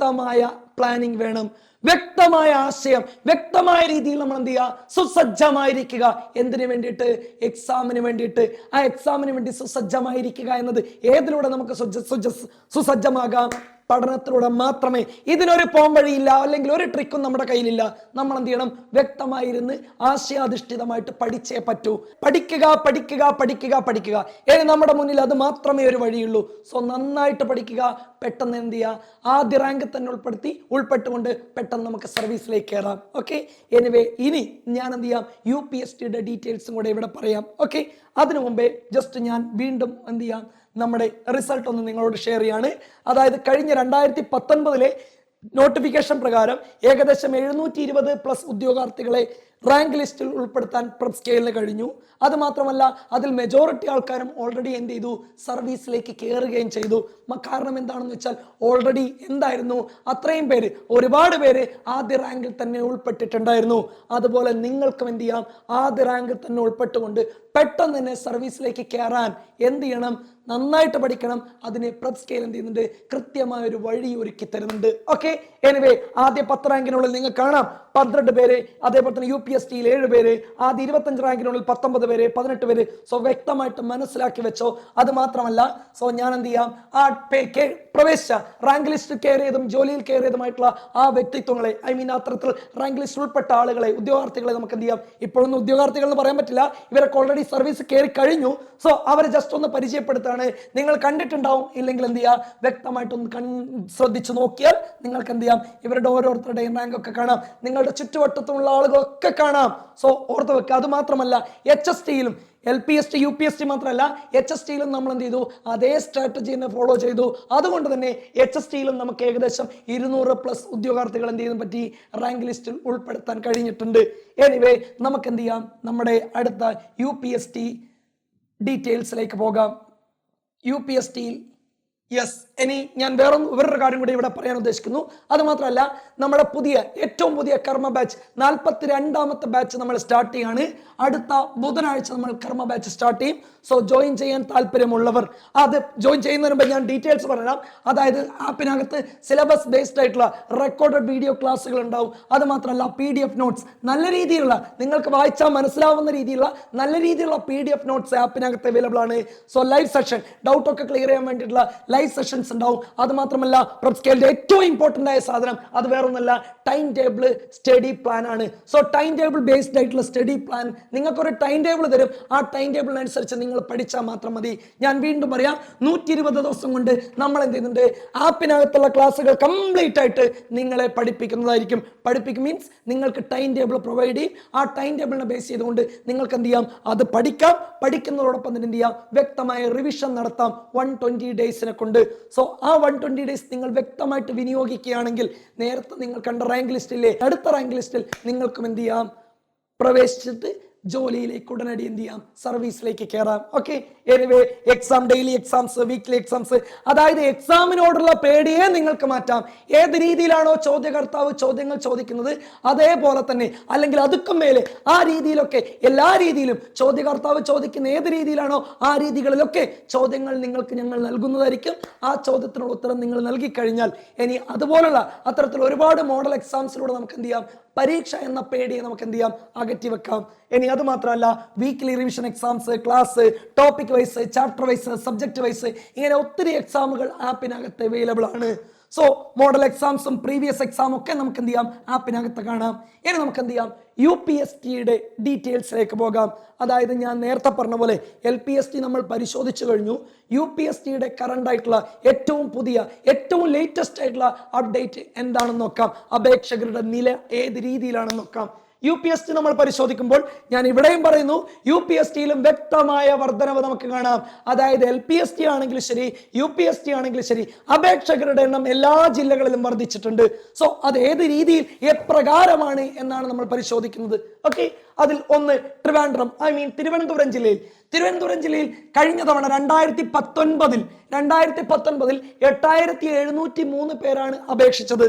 വ്യക്തമായ പ്ലാനിങ് വേണം. വ്യക്തമായ ആശയം വ്യക്തമായ രീതിയിൽ നമ്മൾ എന്ത് ചെയ്യുക? സുസജ്ജമായിരിക്കുക. എന്തിനു വേണ്ടിയിട്ട്? എക്സാമിന് വേണ്ടിയിട്ട്. ആ എക്സാമിന് വേണ്ടി സുസജ്ജമായിരിക്കുക എന്നത് ഏതിലൂടെ നമുക്ക് സുജ- സുജ- സുസജ്ജമാകാം? പഠനത്തിലൂടെ മാത്രമേ ഇതിനൊരു പോം വഴിയില്ല അല്ലെങ്കിൽ ഒരു ട്രിക്കും നമ്മുടെ കയ്യിലില്ല. നമ്മൾ എന്ത് ചെയ്യണം? വ്യക്തമായിരുന്ന് ആശയാധിഷ്ഠിതമായിട്ട് പഠിച്ചേ പറ്റൂ. പഠിക്കുക പഠിക്കുക പഠിക്കുക പഠിക്കുക. ഏത് നമ്മുടെ മുന്നിൽ അത് മാത്രമേ ഒരു വഴിയുള്ളൂ. സോ നന്നായിട്ട് പഠിക്കുക പെട്ടെന്ന് എന്ത് ചെയ്യുക? ആദ്യ റാങ്ക് തന്നെ ഉൾപ്പെടുത്തി ഉൾപ്പെട്ടുകൊണ്ട് പെട്ടെന്ന് നമുക്ക് സർവീസിലേക്ക് കയറാം. ഓക്കെ എനിവേ ഇനി ഞാൻ എന്ത് ചെയ്യാം? യു പി എസ് ടിയുടെ ഡീറ്റെയിൽസും കൂടെ ഇവിടെ പറയാം. ഓക്കെ അതിനു മുമ്പേ ജസ്റ്റ് ഞാൻ വീണ്ടും എന്ത് ചെയ്യാം? നമ്മുടെ റിസൾട്ട് ഒന്ന് നിങ്ങളോട് ഷെയർ ചെയ്യാണ്. അതായത് കഴിഞ്ഞ രണ്ടായിരത്തി പത്തൊൻപതിലെ നോട്ടിഫിക്കേഷൻ പ്രകാരം ഏകദേശം എഴുന്നൂറ്റി ഇരുപത് പ്ലസ് ഉദ്യോഗാർത്ഥികളെ റാങ്ക് ലിസ്റ്റിൽ ഉൾപ്പെടുത്താൻ പ്രബ് സ്കെയിലിന് കഴിഞ്ഞു. അതുമാത്രമല്ല അതിൽ മെജോറിറ്റി ആൾക്കാരും ഓൾറെഡി എന്ത് ചെയ്തു? സർവീസിലേക്ക് കയറുകയും ചെയ്തു. കാരണം എന്താണെന്ന് വെച്ചാൽ ഓൾറെഡി എന്തായിരുന്നു? അത്രയും പേര് ഒരുപാട് പേര് ആദ്യ റാങ്കിൽ തന്നെ ഉൾപ്പെട്ടിട്ടുണ്ടായിരുന്നു. അതുപോലെ നിങ്ങൾക്കും എന്ത് ചെയ്യാം? ആദ്യ റാങ്കിൽ തന്നെ ഉൾപ്പെട്ടുകൊണ്ട് പെട്ടെന്ന് തന്നെ സർവീസിലേക്ക് കയറാൻ എന്ത് ചെയ്യണം? നന്നായിട്ട് പഠിക്കണം. അതിനെ പ്രബ് സ്കെയിൽ എന്ത് ചെയ്യുന്നുണ്ട്? കൃത്യമായ ഒരു വഴി ഒരുക്കി തരുന്നുണ്ട്. ഓക്കെ എനിവേ ആദ്യ പത്ത് റാങ്കിനുള്ളിൽ നിങ്ങൾ കാണാം. പന്ത്രണ്ട് പേര് അതേപോലെ തന്നെ യു പി എസ് ടിയിൽ ഏഴ് പേര് ആദ്യ ഇരുപത്തഞ്ച് റാങ്കിനുള്ളിൽ പത്തൊമ്പത് പേര് പതിനെട്ട് പേര്. സോ വ്യക്തമായിട്ട് മനസ്സിലാക്കി വെച്ചോ. അത് മാത്രമല്ല സോ ഞാൻ എന്ത് ചെയ്യാം? ആ പ്രവേശിച്ച റാങ്ക് ലിസ്റ്റ് കയറിയതും ജോലിയിൽ കയറിയതുമായിട്ടുള്ള ആ വ്യക്തിത്വങ്ങളെ ഐ മീൻ അത്തരത്തിൽ റാങ്ക് ലിസ്റ്റ് ഉൾപ്പെട്ട ആളുകളെ ഉദ്യോഗാർത്ഥികളെ നമുക്ക് എന്ത് ചെയ്യാം? ഇപ്പോഴൊന്നും ഉദ്യോഗാർത്ഥികൾ എന്ന് പറയാൻ പറ്റില്ല. ഇവരൊക്കെ ഓൾറെഡി സർവീസ് കയറി കഴിഞ്ഞു. സോ അവരെ ജസ്റ്റ് ഒന്ന് പരിചയപ്പെടുത്താണ്. നിങ്ങൾ കണ്ടിട്ടുണ്ടാവും ഇല്ലെങ്കിൽ എന്ത് ചെയ്യുക വ്യക്തമായിട്ടൊന്ന് കൺ ശ്രദ്ധിച്ചു നോക്കിയാൽ നിങ്ങൾക്ക് എന്ത് ചെയ്യാം? ഇവരുടെ ഓരോരുത്തരുടെയും റാങ്ക് ഒക്കെ കാണാം. നിങ്ങളുടെ ചുറ്റുവട്ടത്തുമുള്ള ആളുകളൊക്കെ കാണാം. സോ ഓർത്ത് വെക്കുക. അത് മാത്രമല്ല H S ടിയിലും L P S T U P S T മാത്രമല്ല എച്ച് എസ് ടിയിലും നമ്മൾ എന്ത് ചെയ്തു? അതേ സ്ട്രാറ്റജി തന്നെ ഫോളോ ചെയ്തു. അതുകൊണ്ട് തന്നെ എച്ച് എസ് ടിയിലും നമുക്ക് ഏകദേശം ഇരുന്നൂറ് പ്ലസ് ഉദ്യോഗാർത്ഥികൾ എന്ത് ചെയ്യാൻ പറ്റി റാങ്ക് ലിസ്റ്റിൽ ഉൾപ്പെടുത്താൻ കഴിഞ്ഞിട്ടുണ്ട്. എനിവേ നമുക്ക് എന്ത് ചെയ്യാം? നമ്മുടെ അടുത്ത യു പി എസ് ടി ഡീറ്റെയിൽസിലേക്ക് പോകാം. യു പി എസ് ടിയിൽ യെസ് ഇനി ഞാൻ വേറെ വേറൊരു കാര്യം കൂടി ഇവിടെ പറയാൻ ഉദ്ദേശിക്കുന്നു. അതുമാത്രമല്ല നമ്മുടെ പുതിയ ഏറ്റവും പുതിയ കർമ്മ ബാച്ച് നാൽപ്പത്തി രണ്ടാമത്തെ ബാച്ച് നമ്മൾ സ്റ്റാർട്ട് ചെയ്യാണ്. അടുത്ത ബുധനാഴ്ച നമ്മൾ കർമ്മ ബാച്ച് സ്റ്റാർട്ട് ചെയ്യും. സോ ജോയിൻ ചെയ്യാൻ താല്പര്യമുള്ളവർ. അത് ജോയിൻ ചെയ്യുന്നതിന് മുമ്പ് ഞാൻ ഡീറ്റെയിൽസ് പറയാം അതായത് ആപ്പിനകത്ത് സിലബസ് ബേസ്ഡ് ആയിട്ടുള്ള റെക്കോർഡഡ് വീഡിയോ ക്ലാസ്സുകൾ ഉണ്ടാവും. അതുമാത്രമല്ല പി ഡി എഫ് നോട്ട്സ് നല്ല രീതിയിലുള്ള നിങ്ങൾക്ക് വായിച്ചാൽ മനസ്സിലാവുന്ന രീതിയിലുള്ള നല്ല രീതിയിലുള്ള പി ഡി എഫ് നോട്ട്സ് ആപ്പിനകത്ത് അവൈലബിൾ ആണ് സോ ലൈവ് സെഷൻ ഡൗട്ടൊക്കെ ക്ലിയർ ചെയ്യാൻ വേണ്ടിയിട്ടുള്ള ലൈവ് സെഷൻസ് ഉണ്ടാവും. അത് മാത്രമല്ല പ്രൊസ്കേലിന്റെ ഏറ്റവും ഇമ്പോർട്ടന്റ് ആയ സാധനം അത് വേറൊന്നല്ല ടൈം ടേബിൾ സ്റ്റഡി പ്ലാൻ ആണ്. സോ ടൈം ടേബിൾ ബേസ്ഡ് ആയിട്ടുള്ള സ്റ്റഡി പ്ലാൻ നിങ്ങൾക്ക് ഒരു ടൈം ടേബിൾ തരും. ആ ടൈം ടേബിളിനനുസരിച്ച് നിങ്ങൾ പഠിച്ചാൽ മാത്രം മതി. ഞാൻ വീണ്ടും പറയാം നൂറ്റി ഇരുപത് ദിവസം കൊണ്ട് നമ്മൾ എന്ത് ചെയ്യുന്നുണ്ട്? ആപ്പിനകത്തുള്ള ക്ലാസ്സുകൾ കംപ്ലീറ്റ് ആയിട്ട് നിങ്ങളെ പഠിപ്പിക്കുന്നതായിരിക്കും. പഠിപ്പിക്കും മീൻസ് നിങ്ങൾക്ക് ടൈം ടേബിൾ പ്രൊവൈഡ് ചെയ്യും. ആ ടൈം ടേബിളിനെ ബേസ് ചെയ്തുകൊണ്ട് നിങ്ങൾക്ക് എന്ത് ചെയ്യാം? അത് പഠിക്കാം. പഠിക്കുന്നതോടൊപ്പം തന്നെ എന്ത് ചെയ്യാം? വ്യക്തമായ റിവിഷൻ നടത്താം. വൺ ട്വന്റി ഡേയ്സിനെ കൊണ്ട് സോ ആ വൺ ട്വന്റി ഡേയ്സ് നിങ്ങൾ വ്യക്തമായിട്ട് വിനിയോഗിക്കുകയാണെങ്കിൽ നേരത്തെ നിങ്ങൾ കണ്ട റാങ്ക് ലിസ്റ്റിലെ അടുത്ത റാങ്ക് ലിസ്റ്റിൽ നിങ്ങൾക്കും എന്ത് ചെയ്യാം? പ്രവേശിച്ചിട്ട് ജോലിയിലേക്ക് ഉടനടി എന്ത് ചെയ്യാം? സർവീസിലേക്ക് കയറാം okay anyway exam daily exams weekly exams അതായത് എക്സാമിനോടുള്ള പേടിയെ നിങ്ങൾക്ക് മാറ്റാം. ഏത് രീതിയിലാണോ ചോദ്യകർത്താവ് ചോദ്യങ്ങൾ ചോദിക്കുന്നത് അതേപോലെ തന്നെ അല്ലെങ്കിൽ അതുക്കും മേലെ ആ രീതിയിലൊക്കെ എല്ലാ രീതിയിലും ചോദ്യകർത്താവ് ചോദിക്കുന്ന ഏത് രീതിയിലാണോ ആ രീതികളിലൊക്കെ ചോദ്യങ്ങൾ നിങ്ങൾക്ക് ഞങ്ങൾ നൽകുന്നതായിരിക്കും. ആ ചോദ്യത്തിനുള്ള ഉത്തരം നിങ്ങൾ നൽകി കഴിഞ്ഞാൽ ഇനി അതുപോലുള്ള അത്തരത്തിൽ ഒരുപാട് മോഡൽ എക്സാംസിലൂടെ നമുക്ക് എന്ത് ചെയ്യാം? പരീക്ഷ എന്ന പേടിയെ നമുക്ക് എന്ത് ചെയ്യാം? അകറ്റി വെക്കാം. ഇനി അത് മാത്രമല്ല weekly revision exams class topic wise chapter wise subject wise ഇങ്ങനെ ഒത്തിരി എക്സാമുകൾ ആപ്പിനകത്ത് അവൈലബിൾ ആണ്. സോ മോഡൽ എക്സാംസും പ്രീവിയസ് എക്സാമും ഒക്കെ നമുക്ക് എന്ത് ചെയ്യാം? ആപ്പിനകത്ത് കാണാം. ഇനി നമുക്ക് എന്ത് ചെയ്യാം? യു പി എസ് ടിയുടെ ഡീറ്റെയിൽസിലേക്ക് പോകാം. അതായത് ഞാൻ നേരത്തെ പറഞ്ഞ പോലെ എൽ പി എസ് ടി നമ്മൾ പരിശോധിച്ചു കഴിഞ്ഞു. യു പി എസ് ടിയുടെ കറണ്ട് ആയിട്ടുള്ള ഏറ്റവും പുതിയ ഏറ്റവും ലേറ്റസ്റ്റ് ആയിട്ടുള്ള അപ്ഡേറ്റ് എന്താണെന്ന് നോക്കാം. അപേക്ഷകരുടെ നില ഏത് രീതിയിലാണെന്ന് നോക്കാം. യു പി എസ് ടി നമ്മൾ പരിശോധിക്കുമ്പോൾ ഞാൻ ഇവിടെയും പറയുന്നു യു പി എസ് ടിയിലും വ്യക്തമായ വർധനവ് നമുക്ക് കാണാം. അതായത് എൽ പി എസ് ടി ആണെങ്കിലും ശരി യു പി എസ് ടി ആണെങ്കിലും ശരി അപേക്ഷകരുടെ എണ്ണം എല്ലാ ജില്ലകളിലും വർദ്ധിച്ചിട്ടുണ്ട്. സോ അത് ഏത് രീതിയിൽ എപ്രകാരമാണ് എന്നാണ് നമ്മൾ പരിശോധിക്കുന്നത്. ഓക്കെ അതിൽ ഒന്ന് ട്രിവാൻഡ്രം ഐ മീൻ തിരുവനന്തപുരം ജില്ലയിൽ. തിരുവനന്തപുരം ജില്ലയിൽ കഴിഞ്ഞ തവണ രണ്ടായിരത്തി പത്തൊൻപതിൽ രണ്ടായിരത്തി പത്തൊൻപതിൽ എട്ടായിരത്തി എഴുന്നൂറ്റി മൂന്ന് പേരാണ് അപേക്ഷിച്ചത്.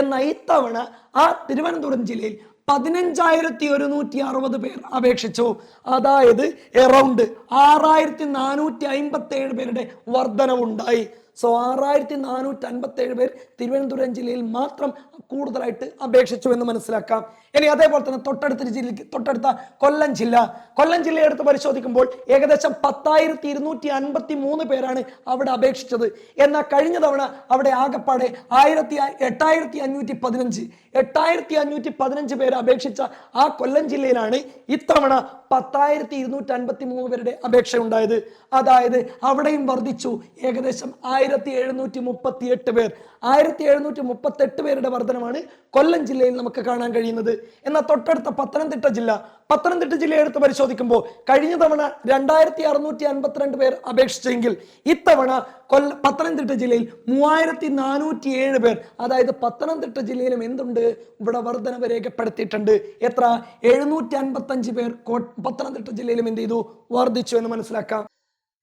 എന്നാൽ ഇത്തവണ ആ തിരുവനന്തപുരം ജില്ലയിൽ പതിനഞ്ചായിരത്തി ഒരുന്നൂറ്റി അറുപത് പേർ അപേക്ഷിച്ചു. അതായത് എറൗണ്ട് ആറായിരത്തി നാനൂറ്റി അമ്പത്തി ഏഴ് പേരുടെ വർധനവുണ്ടായി. സോ ആറായിരത്തി നാനൂറ്റി അൻപത്തി ഏഴ് പേർ തിരുവനന്തപുരം ജില്ലയിൽ മാത്രം കൂടുതലായിട്ട് അപേക്ഷിച്ചു എന്ന് മനസ്സിലാക്കാം. ഇനി അതേപോലെ തന്നെ തൊട്ടടുത്ത ജില്ലയ്ക്ക് തൊട്ടടുത്ത കൊല്ലം ജില്ല. കൊല്ലം ജില്ലയെ എടുത്ത് പരിശോധിക്കുമ്പോൾ ഏകദേശം പത്തായിരത്തി ഇരുന്നൂറ്റി അൻപത്തി മൂന്ന് പേരാണ് അവിടെ അപേക്ഷിച്ചത്. എന്നാൽ കഴിഞ്ഞ തവണ അവിടെ ആകപ്പാടെ ആയിരത്തി എട്ടായിരത്തി അഞ്ഞൂറ്റി പതിനഞ്ച് എട്ടായിരത്തി അഞ്ഞൂറ്റി പതിനഞ്ച് പേര് അപേക്ഷിച്ച ആ കൊല്ലം ജില്ലയിലാണ് ഇത്തവണ പത്തായിരത്തി ഇരുന്നൂറ്റി അൻപത്തി മൂന്ന് പേരുടെ അപേക്ഷ ഉണ്ടായത്. അതായത് അവിടെയും വർദ്ധിച്ചു ഏകദേശം ആയിരത്തി എഴുന്നൂറ്റി മുപ്പത്തി എട്ട് പേർ. ആയിരത്തി എഴുന്നൂറ്റി മുപ്പത്തെട്ട് പേരുടെ വർധനമാണ് കൊല്ലം ജില്ലയിൽ നമുക്ക് കാണാൻ കഴിയുന്നത്. എന്നാൽ തൊട്ടടുത്ത പത്തനംതിട്ട ജില്ല പത്തനംതിട്ട ജില്ല എടുത്ത് പരിശോധിക്കുമ്പോൾ കഴിഞ്ഞ തവണ രണ്ടായിരത്തി അറുന്നൂറ്റി അൻപത്തിരണ്ട് പേർ അപേക്ഷിച്ചെങ്കിൽ ഇത്തവണ കൊല്ല പത്തനംതിട്ട ജില്ലയിൽ മൂവായിരത്തി നാനൂറ്റി ഏഴ് പേർ അതായത് പത്തനംതിട്ട ജില്ലയിലും എന്തുണ്ട്? ഇവിടെ വർധനവ് രേഖപ്പെടുത്തിയിട്ടുണ്ട്. എത്ര? എഴുന്നൂറ്റി അൻപത്തഞ്ച് പേർ പത്തനംതിട്ട ജില്ലയിലും എന്ത് ചെയ്തു? വർദ്ധിച്ചു എന്ന് മനസ്സിലാക്കാം.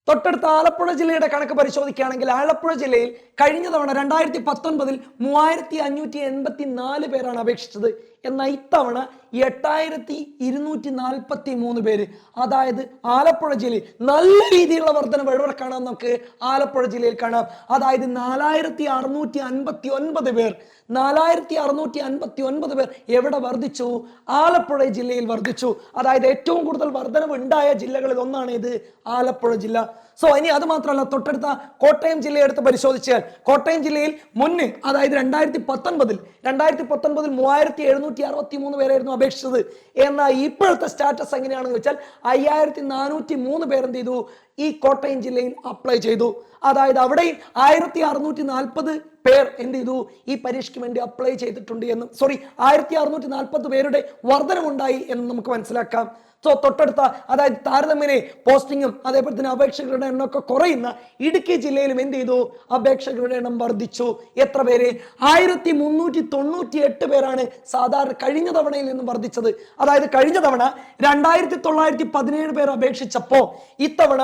തൊട്ടടുത്ത ആലപ്പുഴ ജില്ലയുടെ കണക്ക് പരിശോധിക്കുകയാണെങ്കിൽ ആലപ്പുഴ ജില്ലയിൽ കഴിഞ്ഞ തവണ രണ്ടായിരത്തി പത്തൊൻപതിൽ മൂവായിരത്തി അഞ്ഞൂറ്റി എൺപത്തി നാല് പേരാണ് അപേക്ഷിച്ചത്. എന്നാൽ ഇത്തവണ എട്ടായിരത്തി ഇരുന്നൂറ്റി നാൽപ്പത്തി മൂന്ന് പേര്. അതായത് ആലപ്പുഴ ജില്ലയിൽ നല്ല രീതിയിലുള്ള വർധന എവിടെ കാണാം നമുക്ക്? ആലപ്പുഴ ജില്ലയിൽ കാണാം. അതായത് നാലായിരത്തി അറുന്നൂറ്റി അൻപത്തി ഒൻപത് പേർ. നാലായിരത്തി അറുന്നൂറ്റി അൻപത്തി ഒൻപത് പേർ എവിടെ വർദ്ധിച്ചു ആലപ്പുഴ ജില്ലയിൽ വർദ്ധിച്ചു അതായത് ഏറ്റവും കൂടുതൽ വർധനവ് ഉണ്ടായ ജില്ലകളിൽ ഒന്നാണ് ഇത് ആലപ്പുഴ ജില്ല. സോ ഇനി അത് മാത്രമല്ല തൊട്ടടുത്ത കോട്ടയം ജില്ലയെ എടുത്ത് പരിശോധിച്ചാൽ കോട്ടയം ജില്ലയിൽ മുന്നേ അതായത് രണ്ടായിരത്തി പത്തൊൻപതിൽ രണ്ടായിരത്തി പത്തൊൻപതിൽ മൂവായിരത്തി എഴുന്നൂറ്റി അറുപത്തി മൂന്ന് പേരായിരുന്നു അപേക്ഷിച്ചത്. എന്നാൽ ഇപ്പോഴത്തെ സ്റ്റാറ്റസ് എങ്ങനെയാണെന്ന് വെച്ചാൽ അയ്യായിരത്തി നാനൂറ്റി മൂന്ന് പേർ എന്ത് ചെയ്തു? ഈ കോട്ടയം ജില്ലയിൽ അപ്ലൈ ചെയ്തു. അതായത് അവിടെയും ആയിരത്തി അറുന്നൂറ്റി നാൽപ്പത് പേർ എന്ത് ചെയ്തു? ഈ പരീക്ഷയ്ക്ക് വേണ്ടി അപ്ലൈ ചെയ്തിട്ടുണ്ട് എന്നും സോറി ആയിരത്തി അറുന്നൂറ്റി നാൽപ്പത് പേരുടെ വർധനമുണ്ടായി എന്ന് നമുക്ക് മനസ്സിലാക്കാം. സോ തൊട്ടടുത്ത അതായത് താരതമ്യേന പോസ്റ്റിങ്ങും അതേപോലെ തന്നെ അപേക്ഷകരുടെ എണ്ണമൊക്കെ കുറയുന്ന ഇടുക്കി ജില്ലയിലും എന്ത് ചെയ്തു? അപേക്ഷകരുടെ എണ്ണം വർദ്ധിച്ചു. എത്ര പേര്? ആയിരത്തി മുന്നൂറ്റി തൊണ്ണൂറ്റി എട്ട് പേരാണ് സാധാരണ കഴിഞ്ഞ തവണയിൽ നിന്നും വർദ്ധിച്ചത്. അതായത് കഴിഞ്ഞ തവണ രണ്ടായിരത്തി തൊള്ളായിരത്തി പതിനേഴ് പേർ അപേക്ഷിച്ചപ്പോ ഇത്തവണ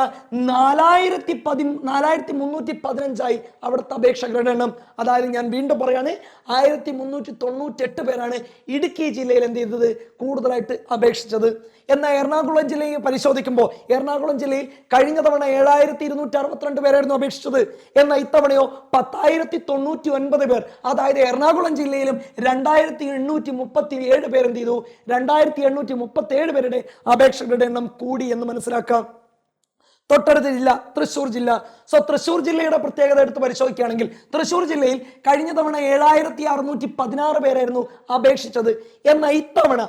നാലായിരത്തി പതി നാലായിരത്തി മുന്നൂറ്റി പതിനഞ്ചായി അവിടുത്തെ അപേക്ഷകരുടെ എണ്ണം. അതായത് ഞാൻ വീണ്ടും പറയാണ് ആയിരത്തി മുന്നൂറ്റി തൊണ്ണൂറ്റി എട്ട് പേരാണ് ഇടുക്കി ജില്ലയിൽ എന്ത് ചെയ്തത്? കൂടുതലായിട്ട് അപേക്ഷിച്ചത്. എന്നാൽ എറണാകുളം ജില്ലയിൽ പരിശോധിക്കുമ്പോൾ എറണാകുളം ജില്ലയിൽ കഴിഞ്ഞ തവണ ഏഴായിരത്തി ഇരുന്നൂറ്റി അറുപത്തിരണ്ട് പേരായിരുന്നു അപേക്ഷിച്ചത്. എന്നാൽ ഇത്തവണയോ പത്തായിരത്തി തൊണ്ണൂറ്റി ഒൻപത് പേർ അതായത് എറണാകുളം ജില്ലയിലും രണ്ടായിരത്തി എണ്ണൂറ്റി മുപ്പത്തി ഏഴ് പേർ എന്ത് ചെയ്തു? രണ്ടായിരത്തി എണ്ണൂറ്റി മുപ്പത്തി ഏഴ് പേരുടെ അപേക്ഷകരുടെ എണ്ണം കൂടി എന്ന് മനസ്സിലാക്കാം. തൊട്ടടുത്ത ജില്ല തൃശ്ശൂർ ജില്ല. സോ തൃശ്ശൂർ ജില്ലയുടെ പ്രത്യേകത എടുത്ത് പരിശോധിക്കുകയാണെങ്കിൽ തൃശ്ശൂർ ജില്ലയിൽ കഴിഞ്ഞ തവണ ഏഴായിരത്തി അറുന്നൂറ്റി പതിനാറ് പേരായിരുന്നു അപേക്ഷിച്ചത്. എന്നാൽ ഇത്തവണ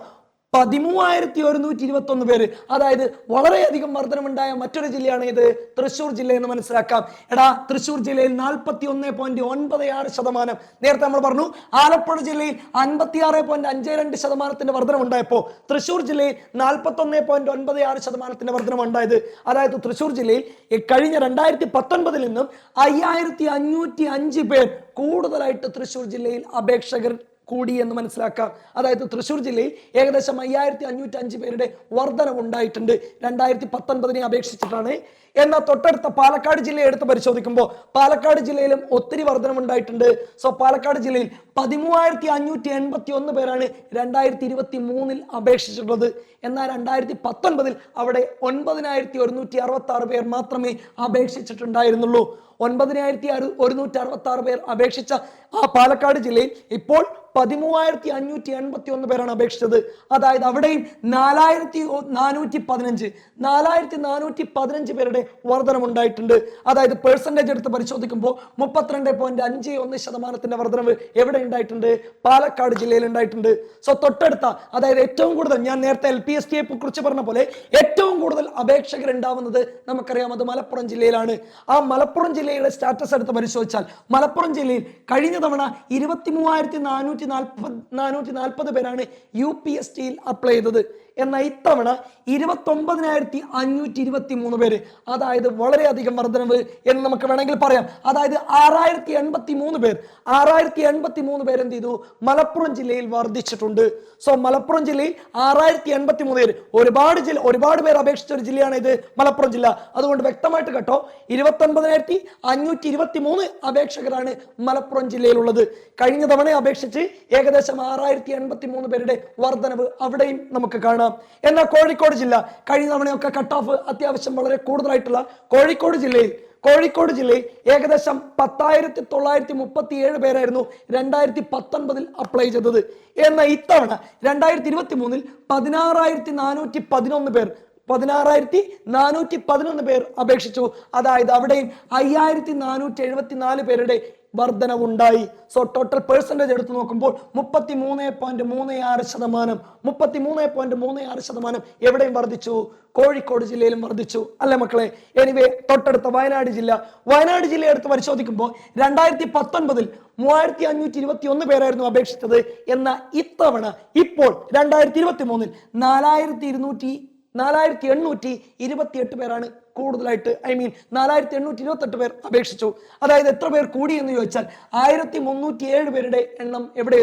പതിമൂവായിരത്തി ഒരുന്നൂറ്റി ഇരുപത്തി ഒന്ന് പേര്. അതായത് വളരെയധികം വർധനമുണ്ടായ മറ്റൊരു ജില്ലയാണ് ഇത്. തൃശ്ശൂർ ജില്ല എന്ന് മനസ്സിലാക്കാം. എടാ തൃശ്ശൂർ ജില്ലയിൽ നാൽപ്പത്തി ഒന്ന് പോയിന്റ് ഒൻപത് ആറ് ശതമാനം. നേരത്തെ നമ്മൾ പറഞ്ഞു ആലപ്പുഴ ജില്ലയിൽ അൻപത്തി ആറ് പോയിന്റ് അഞ്ച് രണ്ട് ശതമാനത്തിന്റെ വർധനമുണ്ടായപ്പോൾ തൃശ്ശൂർ ജില്ലയിൽ നാൽപ്പത്തി ഒന്ന് പോയിന്റ് ഒൻപത് ആറ് ശതമാനത്തിന്റെ വർധനമുണ്ടായത് അതായത് തൃശ്ശൂർ ജില്ലയിൽ കഴിഞ്ഞ രണ്ടായിരത്തി പത്തൊൻപതിൽ നിന്നും അയ്യായിരത്തി അഞ്ഞൂറ്റി അഞ്ച് പേർ കൂടുതലായിട്ട് തൃശ്ശൂർ ജില്ലയിൽ അപേക്ഷകർ കൂടി എന്ന് മനസ്സിലാക്കാം. അതായത് തൃശ്ശൂർ ജില്ലയിൽ ഏകദേശം അയ്യായിരത്തി അഞ്ഞൂറ്റി അഞ്ച് പേരുടെ വർധനവുണ്ടായിട്ടുണ്ട്. രണ്ടായിരത്തി പത്തൊൻപതിനെ അപേക്ഷിച്ചിട്ടാണ് എന്നാൽ തൊട്ടടുത്ത പാലക്കാട് ജില്ലയെ എടുത്ത് പരിശോധിക്കുമ്പോൾ പാലക്കാട് ജില്ലയിലും ഒത്തിരി വർധനം ഉണ്ടായിട്ടുണ്ട്. സോ പാലക്കാട് ജില്ലയിൽ പതിമൂവായിരത്തി അഞ്ഞൂറ്റി എൺപത്തി ഒന്ന് പേരാണ് രണ്ടായിരത്തി ഇരുപത്തി മൂന്നിൽ അപേക്ഷിച്ചിട്ടുള്ളത്. എന്നാൽ രണ്ടായിരത്തി പത്തൊൻപതിൽ അവിടെ ഒൻപതിനായിരത്തി ഒരുന്നൂറ്റി അറുപത്തി ആറ് പേർ മാത്രമേ അപേക്ഷിച്ചിട്ടുണ്ടായിരുന്നുള്ളൂ. ഒൻപതിനായിരത്തി അറു ഒരുന്നൂറ്റി അറുപത്തി ആറ് പേർ അപേക്ഷിച്ച ആ പാലക്കാട് ജില്ലയിൽ ഇപ്പോൾ പതിമൂവായിരത്തി അഞ്ഞൂറ്റി എൺപത്തി ഒന്ന് പേരാണ് അപേക്ഷിച്ചത്. അതായത് അവിടെയും നാലായിരത്തി നാനൂറ്റി പതിനഞ്ച് നാലായിരത്തി നാനൂറ്റി പതിനഞ്ച് പേരുടെ വർധനമുണ്ടായിട്ടുണ്ട് അതായത് പേഴ്സന്റേജ് എടുത്ത് പരിശോധിക്കുമ്പോൾ മുപ്പത്തിരണ്ട് പോയിന്റ് അഞ്ച് ഒന്ന് ശതമാനത്തിന്റെ വർധനവ് എവിടെ ഉണ്ടായിട്ടുണ്ട്? പാലക്കാട് ജില്ലയിൽ ഉണ്ടായിട്ടുണ്ട്. സോ തൊട്ടടുത്ത അതായത് ഏറ്റവും കൂടുതൽ ഞാൻ നേരത്തെ എൽ പി എസ് ടിയെ കുറിച്ച് പറഞ്ഞ പോലെ ഏറ്റവും കൂടുതൽ അപേക്ഷകർ ഉണ്ടാവുന്നത് നമുക്കറിയാം അത് മലപ്പുറം ജില്ലയിലാണ്. ആ മലപ്പുറം ജില്ലയുടെ സ്റ്റാറ്റസ് എടുത്ത് പരിശോധിച്ചാൽ മലപ്പുറം ജില്ലയിൽ കഴിഞ്ഞ തവണ ഇരുപത്തി മൂവായിരത്തി നാനൂറ്റി നാൽപ്പത് നാനൂറ്റി നാൽപ്പത് പേരാണ് യു പി എസ് ടിയിൽ അപ്ലൈ ചെയ്തത്. എന്നാൽ ഇത്തവണ ഇരുപത്തൊമ്പതിനായിരത്തി അഞ്ഞൂറ്റി ഇരുപത്തി മൂന്ന് പേര്. അതായത് വളരെയധികം വർധനവ് എന്ന് നമുക്ക് വേണമെങ്കിൽ പറയാം. അതായത് ആറായിരത്തി എൺപത്തി മൂന്ന് പേർ. ആറായിരത്തി എൺപത്തി മൂന്ന് പേർ എന്ത് ചെയ്തു? മലപ്പുറം ജില്ലയിൽ വർദ്ധിച്ചിട്ടുണ്ട്. സോ മലപ്പുറം ജില്ലയിൽ ആറായിരത്തി എൺപത്തി മൂന്ന് പേര്. ഒരുപാട് ജില്ല ഒരുപാട് പേർ അപേക്ഷിച്ച ഒരു ജില്ലയാണ് ഇത് മലപ്പുറം ജില്ല. അതുകൊണ്ട് വ്യക്തമായിട്ട് കേട്ടോ ഇരുപത്തൊൻപതിനായിരത്തി അഞ്ഞൂറ്റി ഇരുപത്തി മൂന്ന് അപേക്ഷകരാണ് മലപ്പുറം ജില്ലയിലുള്ളത്. കഴിഞ്ഞ തവണ അപേക്ഷിച്ച് ഏകദേശം ആറായിരത്തി എൺപത്തി മൂന്ന് പേരുടെ വർധനവ് അവിടെയും നമുക്ക് കാണാം. എന്നാൽ കോഴിക്കോട് ജില്ല കഴിഞ്ഞ തവണയൊക്കെ കട്ട് ഓഫ് അത്യാവശ്യം വളരെ കൂടുതലായിട്ടുള്ള കോഴിക്കോട് ജില്ലയിൽ കോഴിക്കോട് ജില്ലയിൽ ഏകദേശം പത്തായിരത്തി തൊള്ളായിരത്തി മുപ്പത്തി ഏഴ് പേരായിരുന്നു രണ്ടായിരത്തി പത്തൊൻപതിൽ അപ്ലൈ ചെയ്തത്. എന്നാൽ ഇത്തവണ രണ്ടായിരത്തി ഇരുപത്തി മൂന്നിൽ പതിനാറായിരത്തി നാനൂറ്റി പതിനൊന്ന് പേർ പതിനാറായിരത്തി നാനൂറ്റി പതിനൊന്ന് പേർ അപേക്ഷിച്ചു. അതായത് അവിടെയും അയ്യായിരത്തി നാനൂറ്റി എഴുപത്തി നാല് പേരുടെ വർധനവുണ്ടായി. സോ ടോട്ടൽ പേഴ്സന്റേജ് എടുത്ത് നോക്കുമ്പോൾ മുപ്പത്തി മൂന്ന് പോയിന്റ് മൂന്ന് ആറ് ശതമാനം മുപ്പത്തി മൂന്ന് പോയിന്റ് മൂന്ന് ആറ് ശതമാനം എവിടെയും വർദ്ധിച്ചു കോഴിക്കോട് ജില്ലയിലും വർദ്ധിച്ചു അല്ലെ മക്കളെ? എനിവേ തൊട്ടടുത്ത വയനാട് ജില്ല. വയനാട് ജില്ല എടുത്ത് പരിശോധിക്കുമ്പോൾ രണ്ടായിരത്തി പത്തൊൻപതിൽ മൂവായിരത്തി അഞ്ഞൂറ്റി ഇരുപത്തി ഒന്ന് പേരായിരുന്നു അപേക്ഷിച്ചത് എന്ന ഇത്തവണ ഇപ്പോൾ രണ്ടായിരത്തി ഇരുപത്തി മൂന്നിൽ നാലായിരത്തി ഇരുന്നൂറ്റി നാലായിരത്തി എണ്ണൂറ്റി ഇരുപത്തിയെട്ട് പേരാണ് കൂടുതലായിട്ട് ഐ മീൻ നാലായിരത്തി എണ്ണൂറ്റി ഇരുപത്തെട്ട് പേർ അപേക്ഷിച്ചു. അതായത് എത്ര പേർ കൂടി എന്ന് ചോദിച്ചാൽ ആയിരത്തി മുന്നൂറ്റി ഏഴ് പേരുടെ എണ്ണം എവിടെ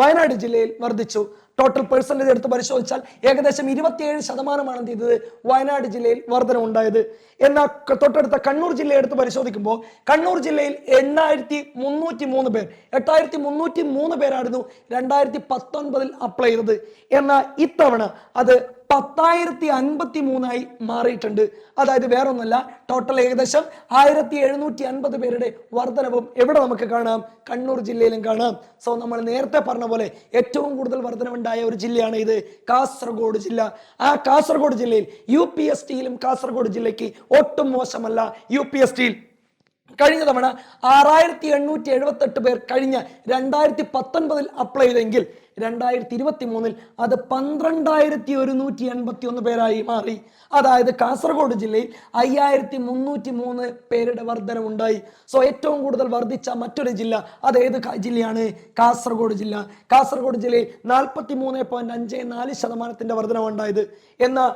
വയനാട് ജില്ലയിൽ വർദ്ധിച്ചു. ടോട്ടൽ പേഴ്സന്റേജ് എടുത്ത് പരിശോധിച്ചാൽ ഏകദേശം ഇരുപത്തിയേഴ് ശതമാനമാണ് എന്ത് ചെയ്തത്? വയനാട് ജില്ലയിൽ വർധനമുണ്ടായത് എന്നാൽ തൊട്ടടുത്ത കണ്ണൂർ ജില്ലയെ എടുത്ത് പരിശോധിക്കുമ്പോൾ കണ്ണൂർ ജില്ലയിൽ എണ്ണായിരത്തി മുന്നൂറ്റി മൂന്ന് പേർ എട്ടായിരത്തി മുന്നൂറ്റി മൂന്ന് പേരായിരുന്നു രണ്ടായിരത്തി പത്തൊൻപതിൽ അപ്ലൈ ചെയ്തത്. എന്നാൽ ഇത്തവണ അത് പത്തായിരത്തി അൻപത്തി മൂന്നായി മാറിയിട്ടുണ്ട്. അതായത് വേറൊന്നല്ല ടോട്ടൽ ഏകദേശം ആയിരത്തി എഴുന്നൂറ്റി അൻപത് പേരുടെ വർധനവും എവിടെ നമുക്ക് കാണാം? കണ്ണൂർ ജില്ലയിലും കാണാം. സോ നമ്മൾ നേരത്തെ പറഞ്ഞ പോലെ ഏറ്റവും കൂടുതൽ വർധനവുണ്ടായ ഒരു ജില്ലയാണ് ഇത് കാസർഗോഡ് ജില്ല. ആ കാസർഗോഡ് ജില്ലയിൽ യു പി എസ് ടിയിലും കാസർഗോഡ് ജില്ലയ്ക്ക് ഒട്ടും മോശമല്ല. യു പി എസ് ടിയിൽ കഴിഞ്ഞ തവണ ആറായിരത്തി എണ്ണൂറ്റി എഴുപത്തെട്ട് പേർ കഴിഞ്ഞ രണ്ടായിരത്തി പത്തൊൻപതിൽ അപ്ലൈ ചെയ്തെങ്കിൽ രണ്ടായിരത്തി ഇരുപത്തി മൂന്നിൽ അത് പന്ത്രണ്ടായിരത്തി ഒരുന്നൂറ്റി എൺപത്തി ഒന്ന് പേരായി മാറി. അതായത് കാസർഗോഡ് ജില്ലയിൽ അയ്യായിരത്തി മുന്നൂറ്റി മൂന്ന് പേരുടെ വർധനവുണ്ടായി. സോ ഏറ്റവും കൂടുതൽ വർദ്ധിച്ച മറ്റൊരു ജില്ല അത് ഏത് ജില്ലയാണ്? കാസർഗോഡ് ജില്ല. കാസർഗോഡ് ജില്ലയിൽ നാൽപ്പത്തി മൂന്ന് പോയിന്റ് അഞ്ച് നാല് ശതമാനത്തിന്റെ വർധനവുണ്ടായത്. എന്നാൽ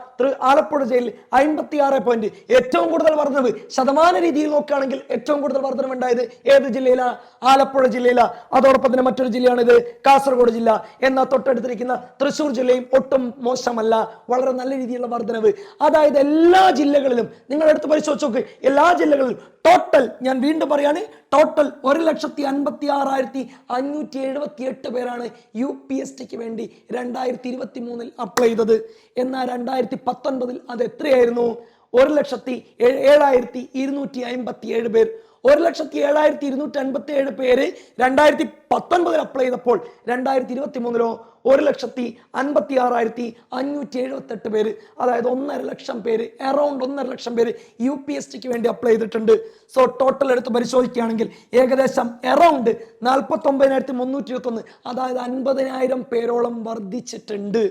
ആലപ്പുഴ ജില്ലയിൽ അമ്പത്തി ആറ് പോയിന്റ്. ഏറ്റവും കൂടുതൽ വർധനവ് ശതമാന രീതിയിൽ നോക്കുകയാണെങ്കിൽ ഏറ്റവും കൂടുതൽ വർധനവുണ്ടായത് ഏത് ജില്ലയിലാണ് ആലപ്പുഴ ജില്ലയിലാണ് അതോടൊപ്പം തന്നെ മറ്റൊരു ജില്ലയാണിത്. കാസർഗോഡ് ജില്ല. എന്നാൽ തൊട്ടടുത്തിരിക്കുന്ന തൃശ്ശൂർ ജില്ലയും ഒട്ടും മോശമല്ല. വളരെ നല്ല രീതിയിലുള്ള വർധനവ്. അതായത് എല്ലാ ജില്ലകളിലും നിങ്ങൾ എടുത്ത് പരിശോധിച്ച് നോക്ക് എല്ലാ ജില്ലകളിലും ടോട്ടൽ ഞാൻ വീണ്ടും പറയാണ് ടോട്ടൽ ഒരു ലക്ഷത്തി അൻപത്തി ആറായിരത്തി അഞ്ഞൂറ്റി എഴുപത്തി എട്ട് പേരാണ് യു പി എസ് ടിക്ക് വേണ്ടി രണ്ടായിരത്തി ഇരുപത്തി മൂന്നിൽ അപ്ലൈ ചെയ്തത്. എന്നാൽ രണ്ടായിരത്തി പത്തൊൻപതിൽ അത് എത്രയായിരുന്നു ഒരു ലക്ഷത്തി ഏഴായിരത്തി ഇരുന്നൂറ്റി അമ്പത്തി ഏഴ് പേർ. ഒരു ലക്ഷത്തി ഏഴായിരത്തി ഇരുന്നൂറ്റി അൻപത്തി ഏഴ് പേര് രണ്ടായിരത്തി പത്തൊൻപതിൽ അപ്ലൈ ചെയ്തപ്പോൾ രണ്ടായിരത്തി ഇരുപത്തി മൂന്നിലോ ഒരു ലക്ഷത്തി അൻപത്തി ആറായിരത്തി അഞ്ഞൂറ്റി എഴുപത്തെട്ട് പേര് അതായത് ഒന്നര ലക്ഷം പേര് അറൗണ്ട് ഒന്നര ലക്ഷം പേര് യു പി എസ് ടിക്ക് വേണ്ടി അപ്ലൈ ചെയ്തിട്ടുണ്ട്. സോ ടോട്ടൽ എടുത്ത് പരിശോധിക്കുകയാണെങ്കിൽ ഏകദേശം അറൗണ്ട് നാൽപ്പത്തി ഒമ്പതിനായിരത്തി മുന്നൂറ്റി ഇരുപത്തൊന്ന് അതായത് അൻപതിനായിരം പേരോളം വർദ്ധിച്ചിട്ടുണ്ട്.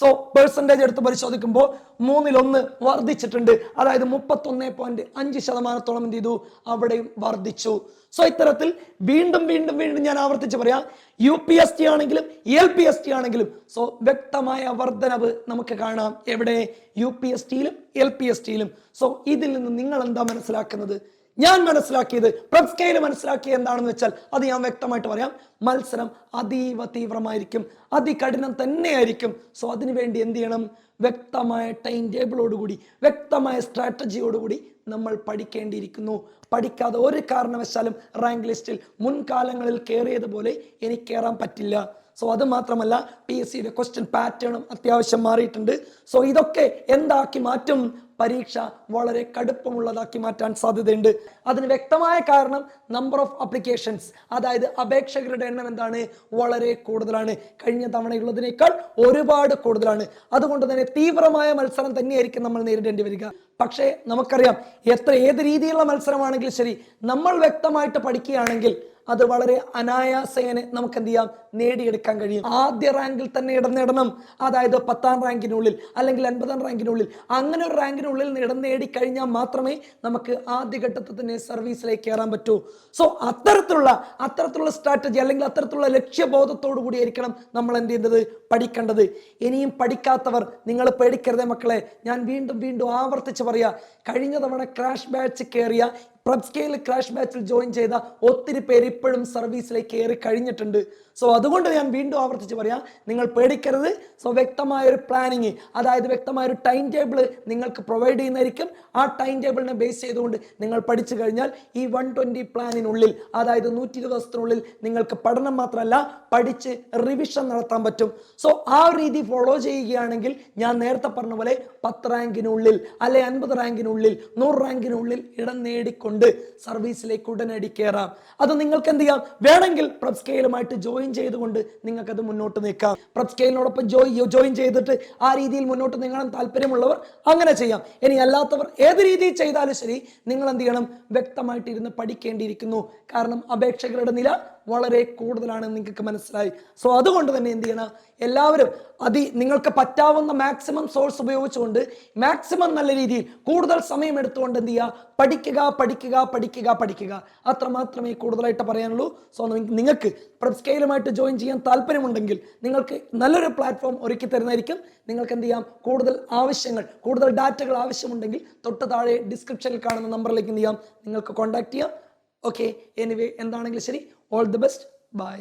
സോ പെർസെന്റേജ് എടുത്ത് പരിശോധിക്കുമ്പോൾ മൂന്നിലൊന്ന് വർദ്ധിച്ചിട്ടുണ്ട്. അതായത് മുപ്പത്തൊന്ന് പോയിന്റ് അഞ്ച് ശതമാനത്തോളം എന്ത് ചെയ്തു? അവിടെയും വർദ്ധിച്ചു. സോ ഇത്തരത്തിൽ വീണ്ടും വീണ്ടും വീണ്ടും ഞാൻ ആവർത്തിച്ച് പറയാം. യു പി എസ് ടി ആണെങ്കിലും എൽ പി എസ് ടി ആണെങ്കിലും സോ വ്യക്തമായ വർധനവ് നമുക്ക് കാണാം. എവിടെ? യു പി എസ് ടിയിലും എൽ പി എസ് ടിയിലും സോ ഇതിൽ നിന്ന് നിങ്ങൾ എന്താ മനസ്സിലാക്കുന്നത്? ഞാൻ മനസ്സിലാക്കിയത് പ്രസ്കയിൽ മനസ്സിലാക്കിയത് എന്താണെന്ന് വെച്ചാൽ അത് ഞാൻ വ്യക്തമായിട്ട് പറയാം. മത്സരം അതീവ തീവ്രമായിരിക്കും. അതികഠിനം തന്നെയായിരിക്കും. സോ അതിനുവേണ്ടി എന്ത് ചെയ്യണം? വ്യക്തമായ ടൈം ടേബിളോടുകൂടി വ്യക്തമായ സ്ട്രാറ്റജിയോടുകൂടി നമ്മൾ പഠിക്കേണ്ടിയിരിക്കുന്നു. പഠിക്കാതെ ഒരു കാരണവശാലും റാങ്ക് ലിസ്റ്റിൽ മുൻകാലങ്ങളിൽ കയറിയതുപോലെ എനിക്ക് കയറാൻ പറ്റില്ല. സോ അത് മാത്രമല്ല പി എസ് സിയുടെ ക്വസ്റ്റ്യൻ പാറ്റേണും അത്യാവശ്യം മാറിയിട്ടുണ്ട്. സോ ഇതൊക്കെ എന്താക്കി മാറ്റും? പരീക്ഷ വളരെ കടുപ്പമുള്ളതാക്കി മാറ്റാൻ സാധ്യതയുണ്ട്. അതിന് വ്യക്തമായ കാരണം നമ്പർ ഓഫ് അപ്ലിക്കേഷൻസ് അതായത് അപേക്ഷകരുടെ എണ്ണം എന്താണ്? വളരെ കൂടുതലാണ്. കഴിഞ്ഞ തവണയുള്ളതിനേക്കാൾ ഒരുപാട് കൂടുതലാണ്. അതുകൊണ്ട് തന്നെ തീവ്രമായ മത്സരം തന്നെയായിരിക്കും നമ്മൾ നേരിടേണ്ടി വരിക. പക്ഷേ നമുക്കറിയാം എത്ര ഏത് രീതിയിലുള്ള മത്സരമാണെങ്കിലും ശരി നമ്മൾ വ്യക്തമായിട്ട് പഠിക്കുകയാണെങ്കിൽ അത് വളരെ അനായാസേന നമുക്ക് എന്ത് ചെയ്യാം നേടിയെടുക്കാൻ കഴിയും. ആദ്യ റാങ്കിൽ തന്നെ ഇടം നേടണം. അതായത് പത്താം റാങ്കിനുള്ളിൽ അല്ലെങ്കിൽ അൻപതാം റാങ്കിനുള്ളിൽ. അങ്ങനെ ഒരു റാങ്കിനുള്ളിൽ ഇടം നേടിക്കഴിഞ്ഞാൽ മാത്രമേ നമുക്ക് ആദ്യഘട്ടത്തിൽ തന്നെ സർവീസിലേക്ക് കയറാൻ പറ്റൂ. സോ അത്തരത്തിലുള്ള അത്തരത്തിലുള്ള സ്ട്രാറ്റജി അല്ലെങ്കിൽ അത്തരത്തിലുള്ള ലക്ഷ്യബോധത്തോടു കൂടിയായിരിക്കണം നമ്മൾ എന്ത് ചെയ്യുന്നത് പഠിക്കേണ്ടത്. ഇനിയും പഠിക്കാത്തവർ നിങ്ങൾ പേടിക്കരുതേ മക്കളെ. ഞാൻ വീണ്ടും വീണ്ടും ആവർത്തിച്ച് പറയാ. കഴിഞ്ഞ തവണ ക്രാഷ് ബാച്ച് കയറിയ പ്രബ്സ്കെയിൽ ക്രാഷ് ബാച്ചിൽ ജോയിൻ ചെയ്ത ഒത്തിരി പേര് ഇപ്പോഴും സർവീസിലേക്ക് കയറി കഴിഞ്ഞിട്ടുണ്ട്. സോ അതുകൊണ്ട് ഞാൻ വീണ്ടും ആവർത്തിച്ച് പറയാം. നിങ്ങൾ പേടിക്കരുത്. സോ വ്യക്തമായ ഒരു പ്ലാനിങ് അതായത് വ്യക്തമായ ഒരു ടൈം ടേബിൾ നിങ്ങൾക്ക് പ്രൊവൈഡ് ചെയ്യുന്നതായിരിക്കും. ആ ടൈം ടേബിളിനെ ബേസ് ചെയ്തുകൊണ്ട് നിങ്ങൾ പഠിച്ചു കഴിഞ്ഞാൽ ഈ വൺ ട്വന്റി പ്ലാനിനുള്ളിൽ അതായത് നൂറ്റി ഇരുപത് ദിവസത്തിനുള്ളിൽ നിങ്ങൾക്ക് പഠനം മാത്രമല്ല പഠിച്ച് റിവിഷൻ നടത്താൻ പറ്റും. സോ ആ രീതി ഫോളോ ചെയ്യുകയാണെങ്കിൽ ഞാൻ നേരത്തെ പറഞ്ഞ പോലെ പത്ത് റാങ്കിനുള്ളിൽ അല്ലെ അൻപത് റാങ്കിനുള്ളിൽ നൂറ് റാങ്കിനുള്ളിൽ ഇടം നേടിക്കൊണ്ട് സർവീസിലേക്ക് ഉടനടി കയറാം അത് നിങ്ങൾക്ക് എന്ത് ചെയ്യാം? വേണമെങ്കിൽ പ്രബ് സ്കെയിലുമായിട്ട് ജോയിൻ ചെയ്തുകൊണ്ട് നിങ്ങൾക്കത് മുന്നോട്ട് നീക്കാം. പ്രബ് സ്കെയിലിനോടൊപ്പം ജോയി ജോയിൻ ചെയ്തിട്ട് ആ രീതിയിൽ മുന്നോട്ട് നീങ്ങാൻ താല്പര്യമുള്ളവർ അങ്ങനെ ചെയ്യാം. ഇനി അല്ലാത്തവർ ഏത് രീതിയിൽ ചെയ്താലും ശരി നിങ്ങൾ എന്ത് ചെയ്യണം? വ്യക്തമായിട്ട് ഇരുന്ന് പഠിക്കേണ്ടിയിരിക്കുന്നു. കാരണം അപേക്ഷകരുടെ നില വളരെ കൂടുതലാണ് നിങ്ങൾക്ക് മനസ്സിലായി. സോ അതുകൊണ്ട് തന്നെ എന്ത് ചെയ്യണം? എല്ലാവരും അതി നിങ്ങൾക്ക് പറ്റാവുന്ന മാക്സിമം സോഴ്സ് ഉപയോഗിച്ചുകൊണ്ട് മാക്സിമം നല്ല രീതിയിൽ കൂടുതൽ സമയം എടുത്തുകൊണ്ട് എന്ത് ചെയ്യുക? പഠിക്കുക പഠിക്കുക പഠിക്കുക പഠിക്കുക. അത്ര മാത്രമേ കൂടുതലായിട്ട് പറയാനുള്ളൂ. സോ നിങ്ങൾക്ക് സ്കെയിലുമായിട്ട് ജോയിൻ ചെയ്യാൻ താല്പര്യമുണ്ടെങ്കിൽ നിങ്ങൾക്ക് നല്ലൊരു പ്ലാറ്റ്ഫോം ഒരുക്കി തരുന്നതായിരിക്കും. നിങ്ങൾക്ക് എന്ത് ചെയ്യാം? കൂടുതൽ ആവശ്യങ്ങൾ കൂടുതൽ ഡാറ്റകൾ ആവശ്യമുണ്ടെങ്കിൽ തൊട്ട് താഴെ ഡിസ്ക്രിപ്ഷനിൽ കാണുന്ന നമ്പറിലേക്ക് എന്ത് ചെയ്യാം? നിങ്ങൾക്ക് കോൺടാക്ട് ചെയ്യാം. ഓക്കെ എനിവേ എന്താണെങ്കിലും ശരി. All the best bye